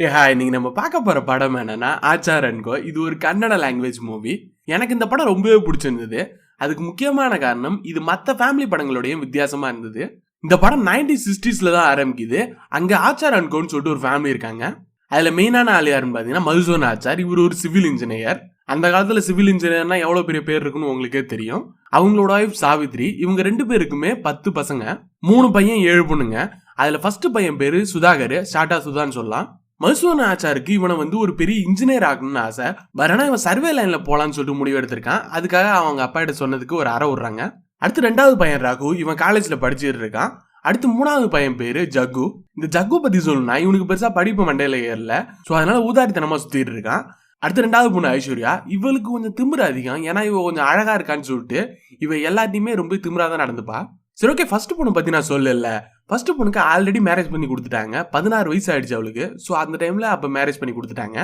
ஏ இன்னைக்கு நம்ம பார்க்க போற படம் என்னன்னா ஆச்சார் அன்கோ இது ஒரு கன்னட லாங்குவேஜ் மூவி எனக்கு இந்த படம் ரொம்பவே பிடிச்சிருந்தது. அதுக்கு முக்கியமான காரணம் இது மற்ற ஃபேமிலி படங்களோடையும் வித்தியாசமா இருந்தது. இந்த படம் நைன்டீன் சிக்ஸ்டீஸ்ல தான் ஆரம்பிக்குது. அங்க ஆச்சார் அன்கோன்னு சொல்லிட்டு ஒரு ஃபேமிலி இருக்காங்க. அதுல மெயினான ஆள் யாருன்னு பாத்தீங்கன்னா மதுசோன் ஆச்சார். இவர் ஒரு சிவில் இன்ஜினியர் அந்த காலத்துல சிவில் இன்ஜினியர்னா எவ்வளவு பெரிய பேர் இருக்குன்னு உங்களுக்கே தெரியும். அவங்களோட ஒய்ஃப் சாவித்ரி. இவங்க ரெண்டு பேருக்குமே பத்து பசங்க மூணு பையன் ஏழு பொண்ணுங்க. அதுல ஃபர்ஸ்ட் பையன் பேரு சுதாகர் ஷாட்டா சுதான்னு சொல்லலாம். மதுசூதன ஆச்சாருக்கு இவனை வந்து ஒரு பெரிய இன்ஜினியர் ஆகணும்னு ஆசை. பட் ஆனால் இவன் சர்வே லைனில் போகலான்னு சொல்லிட்டு முடிவு எடுத்திருக்கான். அதுக்காக அவங்க அப்பா கிட்ட சொன்னதுக்கு ஒரு அற விடுறாங்க. அடுத்து ரெண்டாவது பையன் ராகு. இவன் காலேஜில் படிச்சுட்டு இருக்கான். அடுத்து மூணாவது பையன் பேர் ஜக்கு. இந்த ஜக்கு பற்றி சொல்லணும்னா இவனுக்கு பெருசாக படிப்பு மண்டையில் ஏறல. ஸோ அதனால ஊதாரித்தனமாக சுற்றிட்டு இருக்கான். அடுத்து ரெண்டாவது பொண்ணு ஐஸ்வர்யா. இவளுக்கு கொஞ்சம் திமிர அதிகம். ஏன்னா இவ கொஞ்சம் அழகாக இருக்கான்னு சொல்லிட்டு இவ எல்லாத்தையுமே ரொம்ப திமிராக தான் நடந்துப்பா. சரி ஓகே ஃபர்ஸ்ட் பொண்ணு பற்றி நான் சொல்லல. ஃபர்ஸ்ட் பொண்ணுக்கு ஆல்ரெடி மேரேஜ் பண்ணி கொடுத்துட்டாங்க. பதினாறு வயசு ஆயிடுச்சு அவளுக்கு. ஸோ அந்த டைமில் அப்போ மேரேஜ் பண்ணி கொடுத்துட்டாங்க.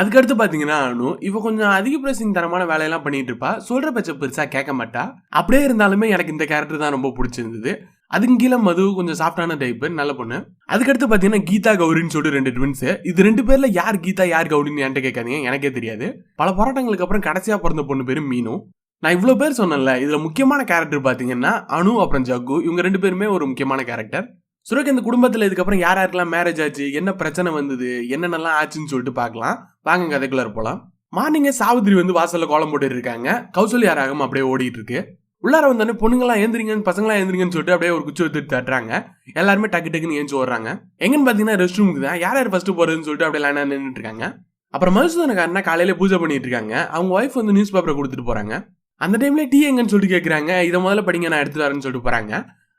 அதுக்கடுத்து பார்த்தீங்கன்னா அனு இவ கொஞ்சம் அதிக பிரசிங் தரமான வேலையெல்லாம் பண்ணிட்டு இருப்பா. சொல்ற பட்ச பெருசாக கேட்க மாட்டா. அப்படியே இருந்தாலுமே எனக்கு இந்த கேரக்டர் தான் ரொம்ப பிடிச்சிருந்தது. அதுக்கு கீழே மது கொஞ்சம் சாஃப்டான டைப்பு நல்ல பொண்ணு. அதுக்கடுத்து பார்த்தீங்கன்னா கீதா கௌரின்னு சொல்லிட்டு ரெண்டு ட்வின்ஸ் இது ரெண்டு பேரில் யார் கீதா யார் கௌரின்னு என்கிட்ட கேட்காதீங்க. எனக்கே தெரியாது. பல போராட்டங்களுக்கு அப்புறம் கடைசியாக பிறந்த பொண்ணு பேர் மீனு. நான் இவ்வளோ பேர் சொன்னேன்ல இதில் முக்கியமான கேரக்டர் பார்த்தீங்கன்னா அனு அப்புறம் ஜக்கு. இவங்க ரெண்டு பேருமே ஒரு முக்கியமான கேரக்டர் சுரேக் இந்த குடும்பத்தில் இதுக்கப்புறம் யார் யாருக்கெல்லாம் மேரேஜ் ஆச்சு என்ன பிரச்சனை வந்தது என்னென்னலாம் ஆச்சுன்னு சொல்லிட்டு பார்க்கலாம். வாங்க கதைக்குள்ளார் போகலாம் மார்னிங்கே சாவித்திரி வந்து வாசலில் கோலம் போட்டு இருக்காங்க. கௌசல்யா யாராகவும் அப்படியே ஓடிட்டு இருக்கு. உள்ளார வந்தோடனே பொண்ணுங்களாம் ஏந்திரிங்கன்னு பசங்களாம் ஏந்திரிங்கன்னு சொல்லிட்டு அப்படியே ஒரு குச்சி எடுத்து தட்டுறாங்க. எல்லாருமே டக்கு டக்குன்னு ஏஞ்சி ஓடுறாங்க. எங்கன்னு பார்த்தீங்கன்னா ரெஸ்ட் ரூமுக்கு தான். யார் யார் ஃபர்ஸ்ட் போகிறதுன்னு சொல்லிட்டு அப்படியே லைனா நின்றுட்டு இருக்காங்க. அப்புறம் மதுசூதனக்காரனா காலையில பூஜை பண்ணிட்டு இருக்காங்க. அவங்க ஒய்ஃப் வந்து நியூஸ் பேப்பரை கொடுத்துட்டு போகிறாங்க அந்த டைமில் டீ எங்கன்னு சொல்லிட்டு கேட்குறாங்க இதை முதல்ல படிங்க நான் எடுத்துட்டு வரேன்னு சொல்லிட்டு போகிறாங்க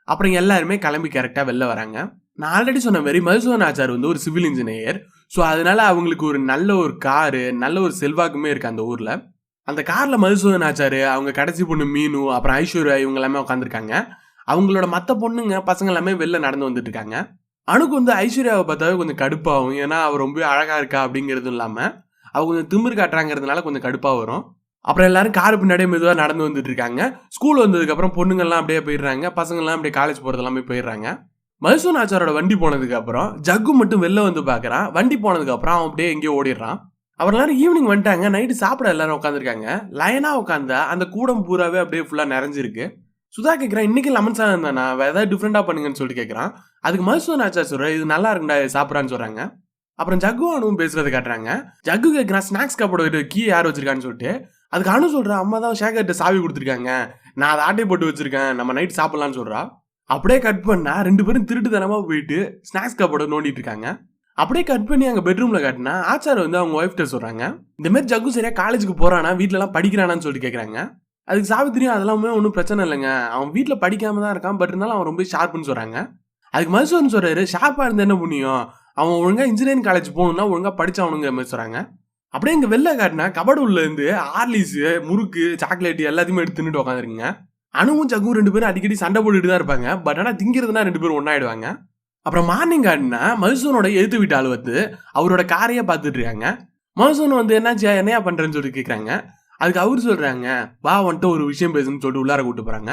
அப்புறம் எல்லாருமே கிளம்பி கரெக்டாக வெளில வராங்க. நான் ஆல்ரெடி சொன்ன மாதிரி மதுசூதன் ஆச்சார் வந்து ஒரு சிவில் இன்ஜினியர் ஸோ அதனால அவங்களுக்கு ஒரு நல்ல ஒரு காரு நல்ல ஒரு செல்வாக்குமே இருக்கு அந்த ஊரில். அந்த காரில் மதுசூதன் ஆச்சார் அவங்க கடைசி பொண்ணு மீனு அப்புறம் ஐஸ்வர்யா இவங்க எல்லாமே உட்காந்துருக்காங்க அவங்களோட மற்ற பொண்ணுங்க பசங்க எல்லாமே வெளில நடந்து வந்துட்டு இருக்காங்க அணுக்கு வந்து ஐஸ்வர்யாவை பார்த்தாவே கொஞ்சம் கடுப்பாகும். ஏன்னா அவர் ரொம்ப அழகாக இருக்கா அப்படிங்கிறதும் இல்லாமல் அவள் கொஞ்சம் திமிரு காட்டுறாங்கிறதுனால கொஞ்சம் கடுப்பாக வரும். அப்புறம் எல்லாரும் காரு பின்னாடியே மெதுவாக நடந்து வந்துட்டு இருக்காங்க. ஸ்கூல் வந்ததுக்கப்புறம் பொண்ணுங்கள்லாம் அப்படியே போயிடுறாங்க. பசங்கள்லாம் அப்படியே காலேஜ் போகிறது எல்லாமே போயிடுறாங்க. மதுசூன் ஆச்சாரோட வண்டி போனதுக்கப்புறம் ஜக்கு மட்டும் வெளில வந்து பார்க்குறான் வண்டி போனதுக்கப்புறம் அவன் அப்படியே எங்கேயோ ஓடிடுறான். அப்புறம் எல்லாரும் ஈவினிங் வந்துட்டாங்க. நைட்டு சாப்பிட எல்லாரும் உட்காந்துருக்காங்க லைனாக உட்காந்தா அந்த கூடம் பூராவே அப்படியே ஃபுல்லாக நிறைஞ்சிருக்கு. சுதா கேட்குறான் இன்னைக்கு லெமன் சாதம் தானே? வேற ஏதாவது டிஃப்ரெண்டாக பண்ணுங்கன்னு சொல்லிட்டு கேட்குறான் அதுக்கு மதுசூன் ஆச்சார் சொல்கிறேன் இது நல்லா இருக்குண்டா சாப்பிட்றான்னு சொல்கிறாங்க அப்புறம் ஜக்கு அனுவும் பேசுறது காட்டுறாங்க. ஜக்கு கேட்குறான் ஸ்நாக்ஸ் கப்போட கீ யார் வச்சிருக்கான்னு சொல்லிட்டு. அதுக்கு அனு சொல்றா அம்மா தான் ஷேகர்கிட்ட சாவி கொடுத்துருக்காங்க. நான் அதை ஆட்டை போட்டு வச்சுருக்கேன். நம்ம நைட் சாப்பிட்லான்னு சொல்கிறா அப்படியே கட் பண்ணா ரெண்டு பேரும் திருட்டுத்தனமா போயிட்டு ஸ்நாக்ஸ் கப்போட நோண்டிட்டு இருக்காங்க. அப்படியே கட் பண்ணி அங்கே பெட்ரூமில் காட்டினா ஆச்சார் வந்து அவங்க ஒய்ஃப்ட்ட சொல்கிறாங்க இந்த மாதிரி ஜக்கு சரியாக காலேஜுக்கு போகிறானா வீட்டிலலாம் படிக்கிறானான்னு சொல்லிட்டு கேட்குறாங்க அதுக்கு சாவித்திரியும் அதெல்லாமே ஒன்றும் பிரச்சனை இல்லைங்க. அவன் வீட்டில் படிக்காம தான் இருக்கான் பட் இருந்தாலும் அவன் ரொம்ப ஷார்ப்புன்னு சொல்கிறாங்க அதுக்கு மதுசூதன் சொல்கிறாரு ஷார்ப்பாக இருந்தால் என்ன புண்ணியம்? அவன் ஒழுங்காக இன்ஜினியரிங் காலேஜ் போகணுன்னா ஒழுங்காக படிச்சவனுங்கிற மாதிரி சொல்கிறாங்க அப்படியே இங்கே வெளில காட்டினா கபடு உள்ளேருந்து ஆர்லிஸு முறுக்கு சாக்லேட்டு எல்லாத்தையுமே எடுத்து தின்னுட்டு உட்காந்துருக்குங்க அணுவும் சகுவும் ரெண்டு பேரும் அடிக்கடி சண்டை போட்டுட்டு தான் இருப்பாங்க. பட் ஆனால் திங்கிறதுனா ரெண்டு பேரும் ஒன்றாயிடுவாங்க அப்புறம் மார்னிங் காட்டினா மதுசூனோட எழுத்து வீட்டு ஆள் வந்து அவரோட காரையே பார்த்துட்டு இருக்காங்க. மதுசூன் வந்து என்னாச்சு என்னையா பண்ணுறேன்னு சொல்லிட்டு கேட்குறாங்க அதுக்கு அவர் சொல்கிறாங்க வா வந்துட்டு ஒரு விஷயம் பேசுன்னு சொல்லிட்டு உள்ளார கூப்பிட்டு போகிறாங்க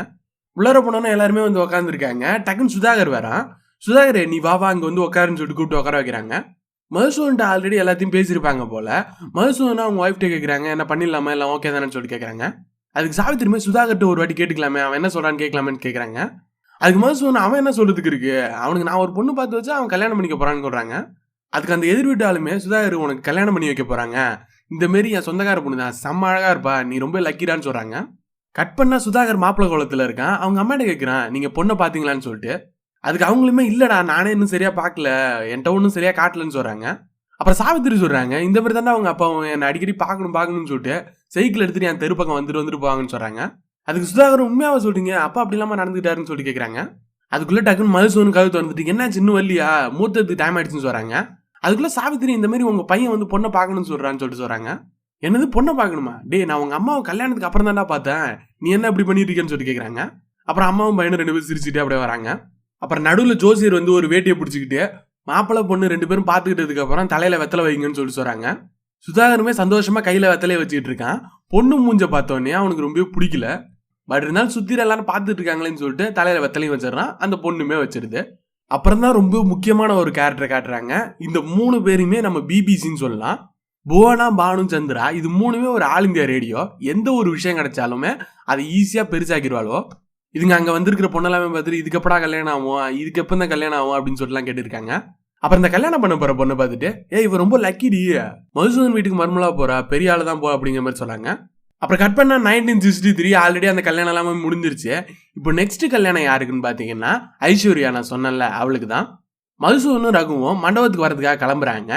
உள்ளார போனோன்னா எல்லாருமே வந்து உட்காந்துருக்காங்க டக்குன்னு சுதாகர் வரான். சுதாகர் நீ வா வா அங்கே வந்து உட்காருன்னு சொல்லிட்டு கூப்பிட்டு உட்கார வைக்கிறாங்க. மதுசூன்ட்ட ஆல்ரெடி எல்லாத்தையும் பேசியிருப்பாங்க போல. மதுசூதனா அவங்க ஒய்ஃப்ட்ட கேட்குறாங்க என்ன பண்ணிடலாமா? எல்லாம் ஓகே தானே சொல்லி கேட்குறாங்க அதுக்கு சாவித்திரிமே சுதாகர்ட்ட ஒரு வாட்டி கேட்டுக்கலாமே அவன் என்ன சொல்கிறான்னு கேட்கலாமேன்னு கேட்குறாங்க அதுக்கு மதுசூதன் அவன் என்ன சொல்கிறதுக்கு இருக்கு? அவனுக்கு நான் ஒரு பொண்ணு பார்த்து வச்சா அவன் கல்யாணம் பண்ணிக்க போகிறான்னு சொல்கிறாங்க அதுக்கு அந்த எதிர் வீட்டாலுமே சுதாகர் உனக்கு கல்யாணம் பண்ணி வைக்க போகிறாங்க இந்த மாரி என் சொந்தக்கார பொண்ணு தான் செம்ம அழகாக இருப்பா நீ ரொம்ப லக்கிடான்னு சொல்கிறாங்க கட் பண்ணால் சுதாகர் மாப்பிள்ளை குளத்தில் இருக்கான். அவங்க அம்மாட்ட கேட்குறான் நீங்கள் பொண்ணை பார்த்தீங்களான்னு சொல்லிட்டு அதுக்கு அவங்களுமே இல்லைடா நானே இன்னும் சரியாக பார்க்கல என்கிட்ட ஒன்றும் சரியாக காட்டலன்னு சொல்கிறாங்க அப்புறம் சாவித்திரி சொல்கிறாங்க இந்த மாதிரி தானே அவங்க அப்பா என்னை அடிக்கடி பார்க்கணும் பார்க்கணும்னு சொல்லிட்டு சைக்கிள் எடுத்துட்டு என் தெரு பக்கம் வந்துட்டு வந்துட்டு போவாங்கன்னு சொல்கிறாங்க அதுக்கு சுதாகர் உண்மையாக சொல்கிறீங்க அப்பா அப்படி இல்லாமல் நடந்துக்கிட்டாருன்னு சொல்லிட்டு கேட்குறாங்க அதுக்குள்ளே டக்குன்னு மதுசூன் கழுத்து வந்துட்டு என்ன சின்ன வள்ளியா மூத்தத்துக்கு டைம் ஆயிடுச்சுன்னு சொல்கிறாங்க அதுக்குள்ளே சாவித்திரி இந்த மாதிரி உங்கள் பையன் வந்து பொண்ணை பார்க்கணும்னு சொல்கிறான்னு சொல்லிட்டு சொல்கிறாங்க என்னது பொண்ணை பார்க்கணுமா டே நான் உங்கள் அம்மாவை கல்யாணத்துக்கு அப்புறம் தான்டா பார்த்தேன். நீ என்ன இப்படி பண்ணிட்டு இருக்கேன்னு சொல்லிட்டு கேட்குறாங்க அப்புறம் அம்மாவும் பையனும் ரெண்டு பேரும் சிரிச்சுட்டு அப்படியே வராங்க. அப்புறம் நடுவில் ஜோசியர் வந்து ஒரு வேட்டியை பிடிச்சிக்கிட்டு மாப்பிள்ளை பொண்ணு ரெண்டு பேரும் பார்த்துக்கிட்டதுக்கு அப்புறம் வெத்தலை வைங்கன்னு சொல்லி சொல்கிறாங்க சுதாகருமே சந்தோஷமாக கையில் வெத்தலையை வச்சுக்கிட்டு இருக்கான். பொண்ணு மூஞ்ச பார்த்தோன்னே அவனுக்கு ரொம்பவே பிடிக்கல. பட் இருந்தாலும் சுத்திர எல்லாரும் பார்த்துட்டு இருக்காங்களேன்னு சொல்லிட்டு தலையில் வெத்தலையும் வச்சிடறான். அந்த பொண்ணுமே வச்சிருது. அப்புறம் தான் ரொம்ப முக்கியமான ஒரு கேரக்டர் காட்டுறாங்க. இந்த மூணு பேருமே நம்ம பிபிசின்னு சொல்லலாம். புவனா பானு சந்திரா இது மூணுமே ஒரு ஆல் இந்தியா ரேடியோ. எந்த ஒரு விஷயம் கிடைச்சாலுமே அதை ஈஸியாக பெருசாக்கிடுவாளோ இதுங்க அங்கே வந்திருக்கிற பொண்ணெல்லாமே பார்த்துட்டு இதுக்கப்படா கல்யாணம் ஆகும்? இதுக்கு எப்போ தான் கல்யாணம் ஆகும் அப்படின்னு சொல்லிட்டுலாம் கேட்டிருக்காங்க. அப்புறம் இந்த கல்யாணம் பண்ண போகிற பொண்ணை பார்த்துட்டு ஏ இவ ரொம்ப லக்கிடி மதுசூதன் வீட்டுக்கு மர்மலாக போகிறா பெரிய ஆளு தான் போ அப்படிங்கிற மாதிரி சொன்னாங்க. அப்புறம் கட் பண்ணால் நைன்டீன் சிக்ஸ்டி த்ரீ ஆல்ரெடி அந்த கல்யாணம் எல்லாமே முடிஞ்சிருச்சு. இப்போ நெக்ஸ்ட் கல்யாணம் யாருக்குன்னு பார்த்தீங்கன்னா ஐஸ்வர்யா நான் சொன்னேன்ல அவளுக்கு தான் மதுசூதனும் ரகுவும் மண்டபத்துக்கு வரதுக்காக கிளம்புறாங்க.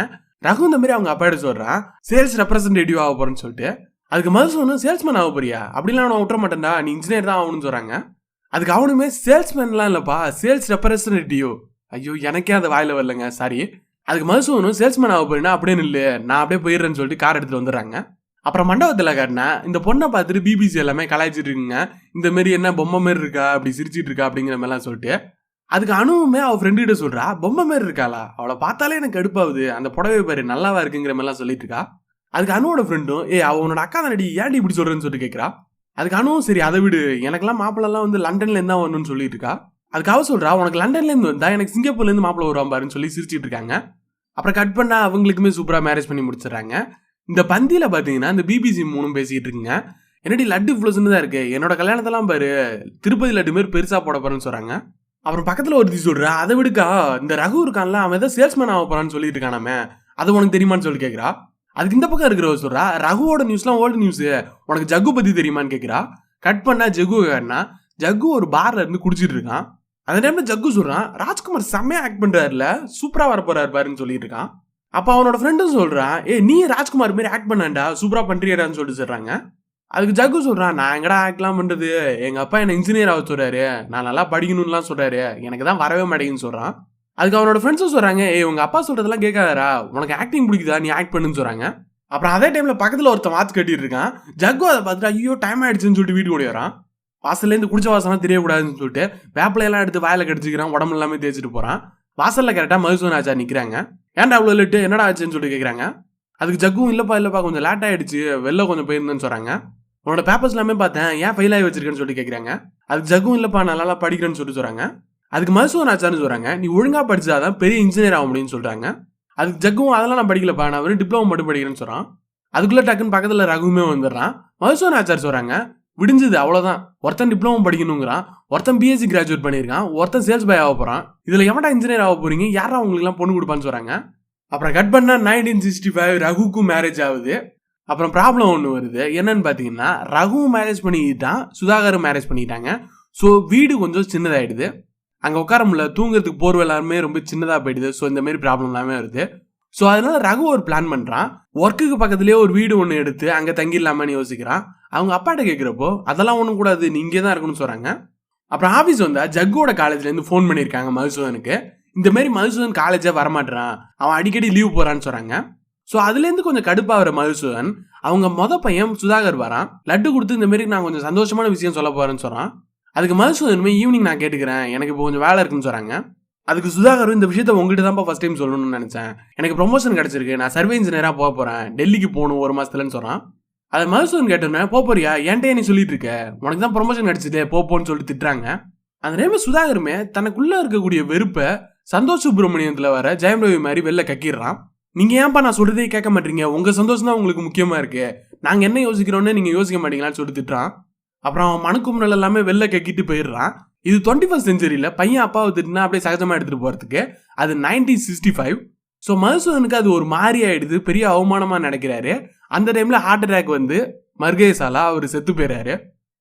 ரகு இந்த மாதிரி அவங்க அப்பாட்ட சொல்கிறான் சேல்ஸ் ரெப்ரசன்டேட்டிவ் ஆக போகிறேன்னு சொல்லிட்டு. அதுக்கு மதுசூதனும் சேல்ஸ்மேன் ஆக போறியா? அப்படிலாம் நான் விட்டுற மாட்டேன்டா. நீ இன்ஜினியர் தான் ஆகணும்னு சொல்கிறாங்க அதுக்கு அவனுமே சேல்ஸ்மேன்லாம் இல்லைப்பா சேல்ஸ் ரெப்ரசன்டேட்டிவ் ஐயோ எனக்கே அது வாயில வரலங்க சாரி அதுக்கு மதுசூனும் சேல்ஸ்மேன் ஆக போறேன்னா அப்படியே நில்லு நான் அப்படியே போயிடுறேன்னு சொல்லிட்டு கார் எடுத்துட்டு வந்துடுறாங்க. அப்புறம் மண்டபத்தில் காட்டினா இந்த பொண்ணை பார்த்துட்டு பிபிசி எல்லாமே கலாய்ச்சிட்டு இருக்குங்க. இந்த மாரி என்ன பொம்மை மாரி இருக்கா அப்படி சிரிச்சிட்டு இருக்கா அப்படிங்கிற மாதிரிலாம் சொல்லிட்டு அதுக்கு அணுவுமே அவள் ஃப்ரெண்டுகிட்ட சொல்கிறா பொம்மை மாரி இருக்காளா? அவளை பார்த்தாலே எனக்கு கடுப்பாகுது. அந்த புடவை பாரு நல்லாவா இருக்குங்கிற மாதிரிலாம் சொல்லிட்டு இருக்கா. அதுக்கு அணுவோட ஃப்ரெண்டும் ஏ அவனோட அக்கா தானடி ஏன்டி இப்படி சொல்கிறேன்னு சொல்லிட்டு கேட்குறா அதுக்கானும் சரி அதை விடு. எனக்கெல்லாம் மாப்பிள்ளலாம் வந்து லண்டன்ல இருந்தா வரணும்னு சொல்லிட்டு இருக்கா அதுக்கு அவ சொல்றா உனக்கு லண்டன்லேருந்து வந்தா எனக்கு சிங்கப்பூர்ல இருந்து மாப்பிள்ள வருவான் பாருன்னு சொல்லி சிரிச்சிட்டு இருக்காங்க அப்புறம் கட் பண்ணா அவங்களுக்குமே சூப்பரா மேரேஜ் பண்ணி முடிச்சிடுறாங்க. இந்த பந்தியில பாத்தீங்கன்னா இந்த பிபிசி மூணும் பேசிட்டு இருக்குங்க. என்னடி லட்டு இவ்வளோ சின்னதா இருக்கு? என்னோட கல்யாணத்தெல்லாம் பாரு திருப்பதி லட்டு மாரி பெருசா போட போறேன்னு சொல்றாங்க. அப்புறம் பக்கத்துல ஒருத்தி சொல்றா அதை விடுக்கா இந்த ரகு இருக்கான்ல அவன் ஏதோ சேல்ஸ்மேன் ஆக போறான்னு சொல்லிட்டு இருக்கானாமே அது உனக்கு தெரியுமான்னு சொல்லி கேட்குறா அதுக்கு இந்த பக்கம் இருக்கிறவ சொல்றா ரகுவோட நியூஸ்லாம் ஓல்டு நியூஸ் உனக்கு ஜக்கு பத்தி தெரியுமான்னு கேக்குறா. கட் பண்ணா ஜகு கேட்டா ஜக்கு ஒரு பார்ல இருந்து குடிச்சிட்டு இருக்கான். அந்த டைம்ல ஜக்கு சொல்றான் ராஜ்குமார் செம்மையா ஆக்ட் பண்றாருல சூப்பரா வர பாருன்னு சொல்லிட்டு இருக்கான். அப்ப அவனோட ஃப்ரெண்டும் சொல்றான் ஏ நீ ராஜ்குமார் மாதிரி ஆக்ட் பண்ணாண்டா சூப்பரா பண்றியடான்னு சொல்லிட்டு சொல்றாங்க. அதுக்கு ஜக்கு சொல்றான் நான் எங்கடா ஆக்ட்லாம் பண்றது? எங்க அப்பா என்ன இன்ஜினியர் ஆக சொல்றாரு? நான் நல்லா படிக்கணும்லாம் சொல்றாரு. எனக்கு தான் வரவே மாட்டேங்குன்னு சொல்றான். அதுக்கு அவனோட ஃப்ரெண்ட்ஸும் சொல்றாங்க ஏ உங்கள் அப்பா சொல்கிறதெல்லாம் கேட்காதரா உனக்கு ஆக்டிங் பிடிக்குதா? நீ ஆக்ட் பண்ணுன்னு சொல்கிறாங்க அப்புறம் அதே டைமில் பக்கத்தில் ஒருத்தன் வாத்து கட்டிட்டு இருக்கான். ஜக்கு அதை பார்த்துட்டு ஐயோ டைம் ஆயிடுச்சுன்னு சொல்லிட்டு வீட்டுக்கு ஓடி வரான். வாசல்லேருந்து குடிச்ச வாசலாம் தெரியக்கூடாதுன்னு சொல்லிட்டு வேப்பிலையெல்லாம் எடுத்து வாயில் கடிச்சிக்கிறான். உடம்பு எல்லாமே தேய்ச்சிட்டு போகிறான் வாசலில் கரெக்டாக மதுசூன் ஆச்சா நிற்கிறாங்க ஏன்டா அவ்வளோ லேட்டு என்னடா ஆச்சுன்னு சொல்லிட்டு கேட்குறாங்க அதுக்கு ஜக்கும் இல்லைப்பா இல்லைப்பா கொஞ்சம் லேட் ஆகிடுச்சு வெளில கொஞ்சம் போயிருந்தேன்னு சொல்கிறாங்க உன்னோட பேப்பர்ஸ் எல்லாமே பார்த்தேன். ஏன் ஃபெயில் ஆகி வச்சிருக்கேன்னு சொல்லிட்டு கேட்குறாங்க அதுக்கு ஜக்கும் இல்லைப்பா நான் நல்லா படிக்கிறேன்னு சொல்லிட்டு சொல்கிறாங்க அதுக்கு மதுசூன் ஆச்சார்னு சொல்கிறாங்க நீ ஒழுங்காக படிச்சாதான் பெரிய இன்ஜினியர் ஆக முடியும்னு சொல்கிறாங்க அதுக்கு ஜக்கும் அதெல்லாம் நான் படிக்கலப்பா நான் வெறும் டிப்ளமோ மட்டும் படிக்கிறேன்னு சொல்கிறான் அதுக்குள்ளே டக்குன்னு பக்கத்தில் ரகுமே வந்துடுறான். மதுசூன் ஆச்சார் சொல்கிறாங்க விடிஞ்சது அவ்வளோதான் ஒருத்தன் டிப்ளமோ படிக்கணுங்கிறான். ஒருத்தன் பிஎஸ்சி கிராஜுவேட் பண்ணியிருக்கான். ஒருத்தன் சேல்ஸ் பாய் ஆக போகிறான் இதில் எவன்டா இன்ஜினியர் ஆக போகிறீங்க யாரா உங்களுக்கு பொண்ணு கொடுப்பான்னு சொல்கிறாங்க அப்புறம் கட் பண்ணால் நைன்டீன் சிக்ஸ்டி ஃபைவ் ரகுக்கும் மேரேஜ் ஆகுது. அப்புறம் ப்ராப்ளம் ஒன்று வருது. என்னன்னு பார்த்தீங்கன்னா ரகுவும் மேரேஜ் பண்ணிக்கிட்டான். சுதாகரும் மேரேஜ் பண்ணிக்கிட்டாங்க. ஸோ வீடு கொஞ்சம் சின்னதாயிடுது. அங்கே உட்கார முடியல. தூங்குறதுக்கு போர்வை எல்லாருமே ரொம்ப சின்னதாக போயிடுது. ஸோ இந்த மாதிரி ப்ராப்ளம் எல்லாமே வருது. ஸோ அதனால ரகு ஒரு பிளான் பண்ணுறான் ஒர்க்குக்கு பக்கத்துலேயே ஒரு வீடு ஒன்று எடுத்து அங்கே தங்கிடலாமான்னு யோசிக்கிறான். அவங்க அப்பாட்ட கேட்குறப்போ அதெல்லாம் ஒன்றும் கூடாது. நீங்கள் இங்கே தான் இருக்கணும்னு சொல்கிறாங்க அப்புறம் ஆஃபீஸ் வந்தால் ஜக்கோட காலேஜ்லேருந்து ஃபோன் பண்ணியிருக்காங்க மதுசூதனுக்கு. இந்த மாதிரி மதுசூதன் காலேஜே வரமாட்டான் அவன் அடிக்கடி லீவ் போகிறான்னு சொல்கிறாங்க ஸோ அதுலேருந்து கொஞ்சம் கடுப்பாகிற மதுசூதன் அவங்க மொத பையன் சுதாகர் வரான். லட்டு கொடுத்து இந்த மாதிரி நான் கொஞ்சம் சந்தோஷமான விஷயம் சொல்ல போகிறேன்னு சொல்கிறான் அதுக்கு மதுசூதனுமே ஈவினிங் நான் கேட்டுக்கிறேன். எனக்கு இப்போ கொஞ்சம் வேலை இருக்குன்னு சொல்கிறாங்க அதுக்கு சுதாகர் இந்த விஷயத்த உங்ககிட்ட தான் ஃபர்ஸ்ட் டைம் சொல்லணும்னு நினச்சேன். எனக்கு ப்ரொமோஷன் கிடச்சிருக்கு. நான் சர்வே இன்ஜினியராக போக போகிறேன் டெல்லிக்கு போகணும் ஒரு மாசத்துலன்னு சொல்கிறான் அதை மதுசூதன் கேட்டோன்னே போக போறியா? என்கிட்ட நீ சொல்லிட்டு இருக்க? உனக்கு தான் ப்ரொமோஷன் கிடைச்சிட்டு போப்போன்னு சொல்லி சொல்லிட்டு திட்டுறாங்க. அந்த நேம சுதாகருமே தனக்குள்ளே இருக்கக்கூடிய வெறுப்பை சந்தோஷ் சுப்பிரமணியத்தில் வர ஜெயம் ரவி மாதிரி வெளில கக்கிடுறான். நீங்கள் ஏன்பா நான் சொல்கிறதே கேட்க மாட்டீங்க? உங்கள் சந்தோஷம் தான் உங்களுக்கு முக்கியமாக இருக்குது நாங்கள் என்ன யோசிக்கிறோன்னு நீங்கள் யோசிக்க மாட்டீங்களான்னு சொல்லி திட்டுறான். அப்புறம் அவன் மனுக்குமுறல் எல்லாமே வெளில கக்கிட்டு போயிடுறான். இது டுவெண்ட்டி ஃபஸ்ட் செஞ்சுரியில் பையன் அப்பாவை திட்டுனா அப்படியே சகஜமாக எடுத்துகிட்டு போகிறதுக்கு அது நைன்டீன் சிக்ஸ்டி ஃபைவ் ஸோ மதுசூதனுக்கு அது ஒரு மாதிரி ஆகிடுது பெரிய அவமானமாக நினைக்கிறாரு. அந்த டைமில் ஹார்ட் அட்டாக் வந்து மர்கேசாலா அவர் செத்து போயிறாரு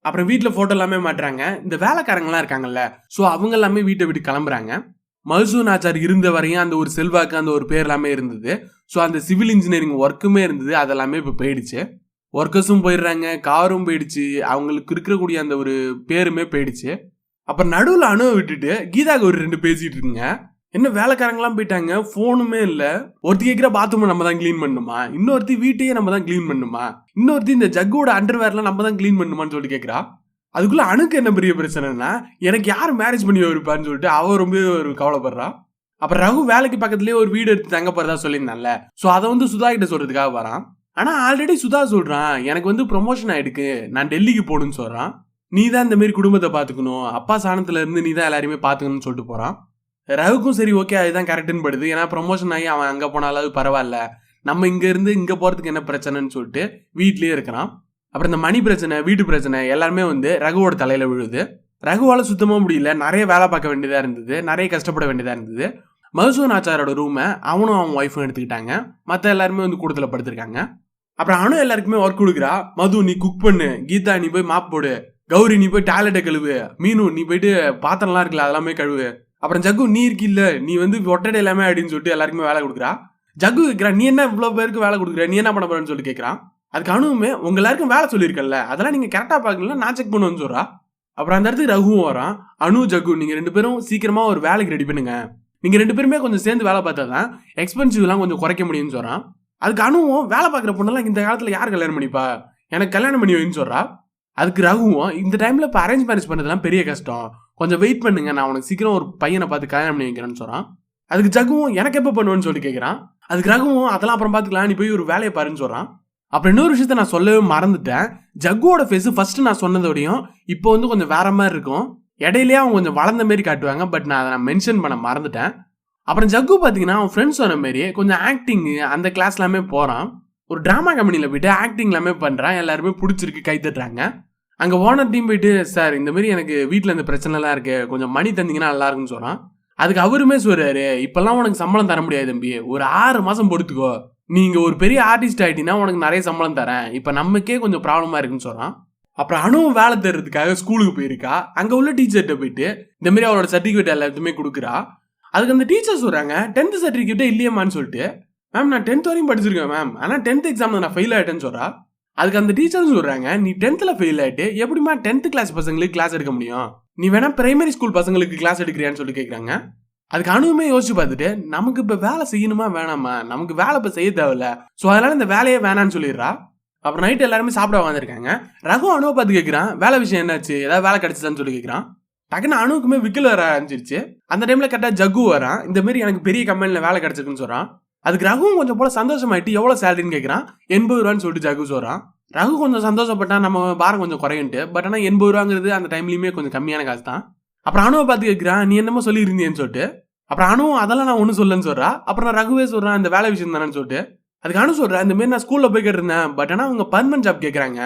அப்புறம் வீட்டில் ஃபோட்டோ எல்லாமே மாட்டுறாங்க. இந்த வேலைக்காரங்களாம் இருக்காங்கல்ல. ஸோ அவங்க எல்லாமே வீட்டை விட்டு கிளம்புறாங்க. மதுசூன் ஆச்சார் இருந்த வரையும் அந்த ஒரு செல்வாக்கு அந்த ஒரு பேர் எல்லாமே இருந்தது. ஸோ அந்த சிவில் இன்ஜினியரிங் ஒர்க்குமே இருந்தது. அதெல்லாமே இப்போ போயிடுச்சு. ஒர்க்கர்ஸும் போயிடுறாங்க காரும் போயிடுச்சு அவங்களுக்கு இருக்கக்கூடிய அந்த ஒரு பேருமே போயிடுச்சு. அப்புறம் நடுவில் அணுவை விட்டுட்டு கீதாக்கு ஒரு ரெண்டு பேசிகிட்டு இருக்குங்க. என்ன வேலைக்காரங்களாம் போயிட்டாங்க ஃபோனுமே இல்லை. ஒருத்தி கேட்குற பாத்ரூமை நம்ம தான் க்ளீன் பண்ணணுமா இன்னொருத்தி வீட்டையே நம்ம தான் க்ளீன் பண்ணணுமா இன்னொருத்தி இந்த ஜக்கோட அண்டர்வேர்லாம் நம்ம தான் க்ளீன் பண்ணுமான்னு சொல்லிட்டு கேட்குறா அதுக்குள்ள அணுக்கு என்ன பெரிய பிரச்சனைனா எனக்கு யார் மேரேஜ் பண்ணி வைப்பான்னு சொல்லிட்டு அவள் ரொம்ப ஒரு கவலைப்படுறா. அப்புறம் ரகு வேலைக்கு பக்கத்துலேயே ஒரு வீடு எடுத்து தங்க போகிறதா சொல்லியிருந்தான்ல. ஸோ அதை வந்து சுதா கிட்ட சொல்கிறதுக்காக வரான். ஆனால் ஆல்ரெடி சுதா சொல்கிறான் எனக்கு வந்து ப்ரொமோஷன் ஆகிடுக்கு நான் டெல்லிக்கு போகணும்னு சொல்கிறான் நீ தான் இந்த மாரி குடும்பத்தை பார்த்துக்கணும் அப்பா சாணத்தில் இருந்து நீ தான் எல்லாரையுமே பார்த்துக்கணும்னு சொல்லிட்டு போகிறான் ரகுக்கும் சரி ஓகே அதுதான் கரெக்டுன்னு படுது. ஏன்னா ப்ரொமோஷன் ஆகி அவன் அங்கே போனாலும் பரவாயில்ல. நம்ம இங்கேருந்து இங்கே போகிறதுக்கு என்ன பிரச்சனைன்னு சொல்லிட்டு வீட்லேயே இருக்கிறான். அப்புறம் இந்த மணி பிரச்சனை வீட்டு பிரச்சனை எல்லாருமே வந்து ரகுவோட தலையில் விழுது. ரகுவால் சுத்தமாக முடியல. நிறைய வேலை பார்க்க வேண்டியதாக இருந்தது. நிறைய கஷ்டப்பட வேண்டியதாக இருந்தது. மதுசூன் ஆச்சாரோட ரூமை அவனும் அவன் ஒய்ஃபும் எடுத்துக்கிட்டாங்க. மற்ற எல்லாருமே வந்து கூடத்தில் படுத்திருக்காங்க. அப்புறம் அனு எல்லாருக்குமே ஒர்க் கொடுக்குறா. மது நீ குக் பண்ணு. கீதா நீ போய் மாப் போடு. கௌரி நீ போய் டாய்லெட்டை கழுவு. மீனு நீ போயிட்டு பாத்திரம்லாம் இருக்குல்ல அதெல்லாமே கழுவு. அப்புறம் ஜக்கு நீ இருக்கில்ல நீ வந்து ஒட்டடை எல்லாமே அப்படின்னு சொல்லிட்டு எல்லாருக்குமே வேலை கொடுக்குறா. ஜக்கு கேட்குறா நீ என்ன இவ்வளோ பேருக்கு வேலை கொடுக்குற? நீ என்ன பண்ண போறேன்னு சொல்லி கேட்குறான் அதுக்கு அணுவுமே உங்க எல்லாருக்கும் வேலை சொல்லியிருக்கல அதெல்லாம் நீங்க கரெக்டாக பார்க்கல நான் செக் பண்ணுவேன்னு சொல்றா. அப்புறம் அந்த இடத்துக்கு ரகுவும் வரான். அனு ஜக்கு நீங்க ரெண்டு பேரும் சீக்கிரமா ஒரு வேலைக்கு ரெடி பண்ணுங்க. நீங்க ரெண்டு பேருமே கொஞ்சம் சேர்ந்து வேலை பார்த்தா தான் எக்ஸ்பென்சிவ்லாம் கொஞ்சம் குறைக்க முடியும்னு சொல்றான். அதுக்கு அனுவும் வேலை பார்க்குற பொண்ணெல்லாம் இந்த காலத்தில் யார் கல்யாணம் பண்ணிப்பா? எனக்கு கல்யாணம் பண்ணி வைன்னு சொல்கிறா அதுக்கு ரகுவும் இந்த டைமில் இப்போ அரேஞ்ச் மேரேஜ் பண்ணதெல்லாம் பெரிய கஷ்டம். கொஞ்சம் வெயிட் பண்ணுங்க நான் உனக்கு சீக்கிரம் ஒரு பையனை பார்த்து கல்யாணம் பண்ணி வைக்கிறேன்னு சொல்கிறான் அதுக்கு ஜகுவும் எனக்கு எப்போ பண்ணுவேன்னு சொல்லி கேட்குறான் அதுக்கு ரகுவும் அதெல்லாம் அப்புறம் பார்த்துக்கலாம் நீ போய் ஒரு வேலையை பாருன்னு சொல்கிறான் அப்புறம் இன்னொரு விஷயத்த நான் சொல்லவே மறந்துட்டேன். ஜக்குவோட ஃபேஸ் ஃபர்ஸ்ட் நான் சொன்னதோடையும் இப்போ வந்து கொஞ்சம் வேற மாதிரி இருக்கும். இடையிலேயே அவங்க கொஞ்சம் வளர்ந்த மாரி காட்டுவாங்க பட் நான் அதை நான் மென்ஷன் பண்ண மறந்துட்டேன். அப்புறம் ஜக்கு பார்த்தீங்கன்னா அவன் ஃப்ரெண்ட்ஸ் சொன்ன மாரி கொஞ்சம் ஆக்டிங் அந்த கிளாஸ் எல்லாமே போகிறான் ஒரு ட்ராமா கம்பெனியில் போயிட்டு ஆக்டிங் எல்லாமே பண்ணுறான் எல்லாருமே பிடிச்சிருக்கு கை தட்டுறாங்க அங்கே ஓனர் டீம் போயிட்டு சார் இந்த மாதிரி எனக்கு வீட்டில் இந்த பிரச்சனைலாம் இருக்குது கொஞ்சம் மணி தந்தீங்கன்னா நல்லா இருக்குன்னு சொல்கிறான் அதுக்கு அவருமே சொல்கிறாரு இப்பெல்லாம் உனக்கு சம்பளம் தர முடியாது தம்பி. ஒரு ஆறு மாதம் பொறுத்துக்கோ. நீங்கள் ஒரு பெரிய ஆர்டிஸ்ட் ஆகிட்டீங்கன்னா உனக்கு நிறைய சம்பளம் தரேன். இப்போ நமக்கே கொஞ்சம் ப்ராப்ளமாக இருக்குன்னு சொல்கிறான் அப்புறம் அணுவும் வேலை தேடுறதுக்காக ஸ்கூலுக்கு போயிருக்கா. அங்கே உள்ள டீச்சர்கிட்ட போயிட்டு இந்தமாரி அவளோட சர்டிஃபிகேட் எல்லாத்தையுமே கொடுக்குறா. அதுக்கு அந்த டீச்சர் சொல்கிறாங்க டென்த் சர்டிஃபிகேட்டே இல்லையம்மான்னு சொல்லிட்டு. மேம் நான் டென்த் வரையும் படிச்சிருக்கேன் மேம் ஆனால் டென்த் எக்ஸாம் நான் ஃபெயில் ஆகிட்டேன்னு சொல்கிறா அதுக்கு அந்த டீச்சரும் சொல்கிறாங்க நீ டென்த்தில் ஃபெயில் ஆகிட்டு எப்படிமா டென்த் கிளாஸ் பசங்களுக்கு கிளாஸ் எடுக்க முடியும்? நீ வேணா பிரைமரி ஸ்கூல் பசங்களுக்கு கிளாஸ் எடுக்கிறியான்னு சொல்லி கேட்குறாங்க அதுக்கு அணுவுமே யோசிச்சு பார்த்துட்டு நமக்கு இப்போ வேலை செய்யணுமா? வேணாமா? நமக்கு வேலை இப்போ செய்ய தேவையில்ல. ஸோ அதனால இந்த வேலையே வேணான்னு சொல்லிடுறா. அப்புறம் நைட் எல்லாருமே சாப்பிட உட்காந்துருக்காங்க ரகு அணுவை பார்த்து கேட்குறான் வேலை விஷயம் என்னாச்சு? ஏதாவது வேலை கிடச்சிதான்னு சொல்லி கேட்குறான் டக்குன்னு அணுவுக்குமே விக்கில் வர ஆரம்பிச்சிருச்சு அந்த டைம்ல கரெக்டாக ஜகு வரான் இந்த மாதிரி எனக்கு பெரிய கம்பெனியில் வேலை கிடைச்சிருக்குன்னு சொல்றான். அதுக்கு ரகுவும் கொஞ்சம் போல சந்தோஷமாயிட்டு எவ்வளோ சேலரின்னு கேட்குறான் எண்பது ரூபான்னு சொல்லிட்டு ஜகு சொல்றான். ரகு கொஞ்சம் சந்தோஷப்பட்டான் நம்ம பாரம் கொஞ்சம் குறையுன்ட்டு பட் ஆனால் எண்பது ரூபாங்கிறது அந்த டைம்லயுமே கொஞ்சம் கம்மியான காசு தான். அப்புறம் அணுவை பார்த்து கேட்குறான் நீ என்னமோ சொல்லியிருந்தேன்னு சொல்லிட்டு. அப்புறம் அணுவும் அதெல்லாம் நான் ஒன்றும் சொல்லன்னு சொல்கிறா அப்புறம் நான் ரகுவே சொல்றேன் இந்த வேலை விஷயம் தானேன்னு சொல்லிட்டு. அதுக்கு அணு சொல்றேன் இந்த மாதிரி நான் ஸ்கூல்ல போய்கிட்டு இருந்தேன் பட் ஆனால் அவங்க பர்மனன்ட் ஜாப் கேட்குறாங்க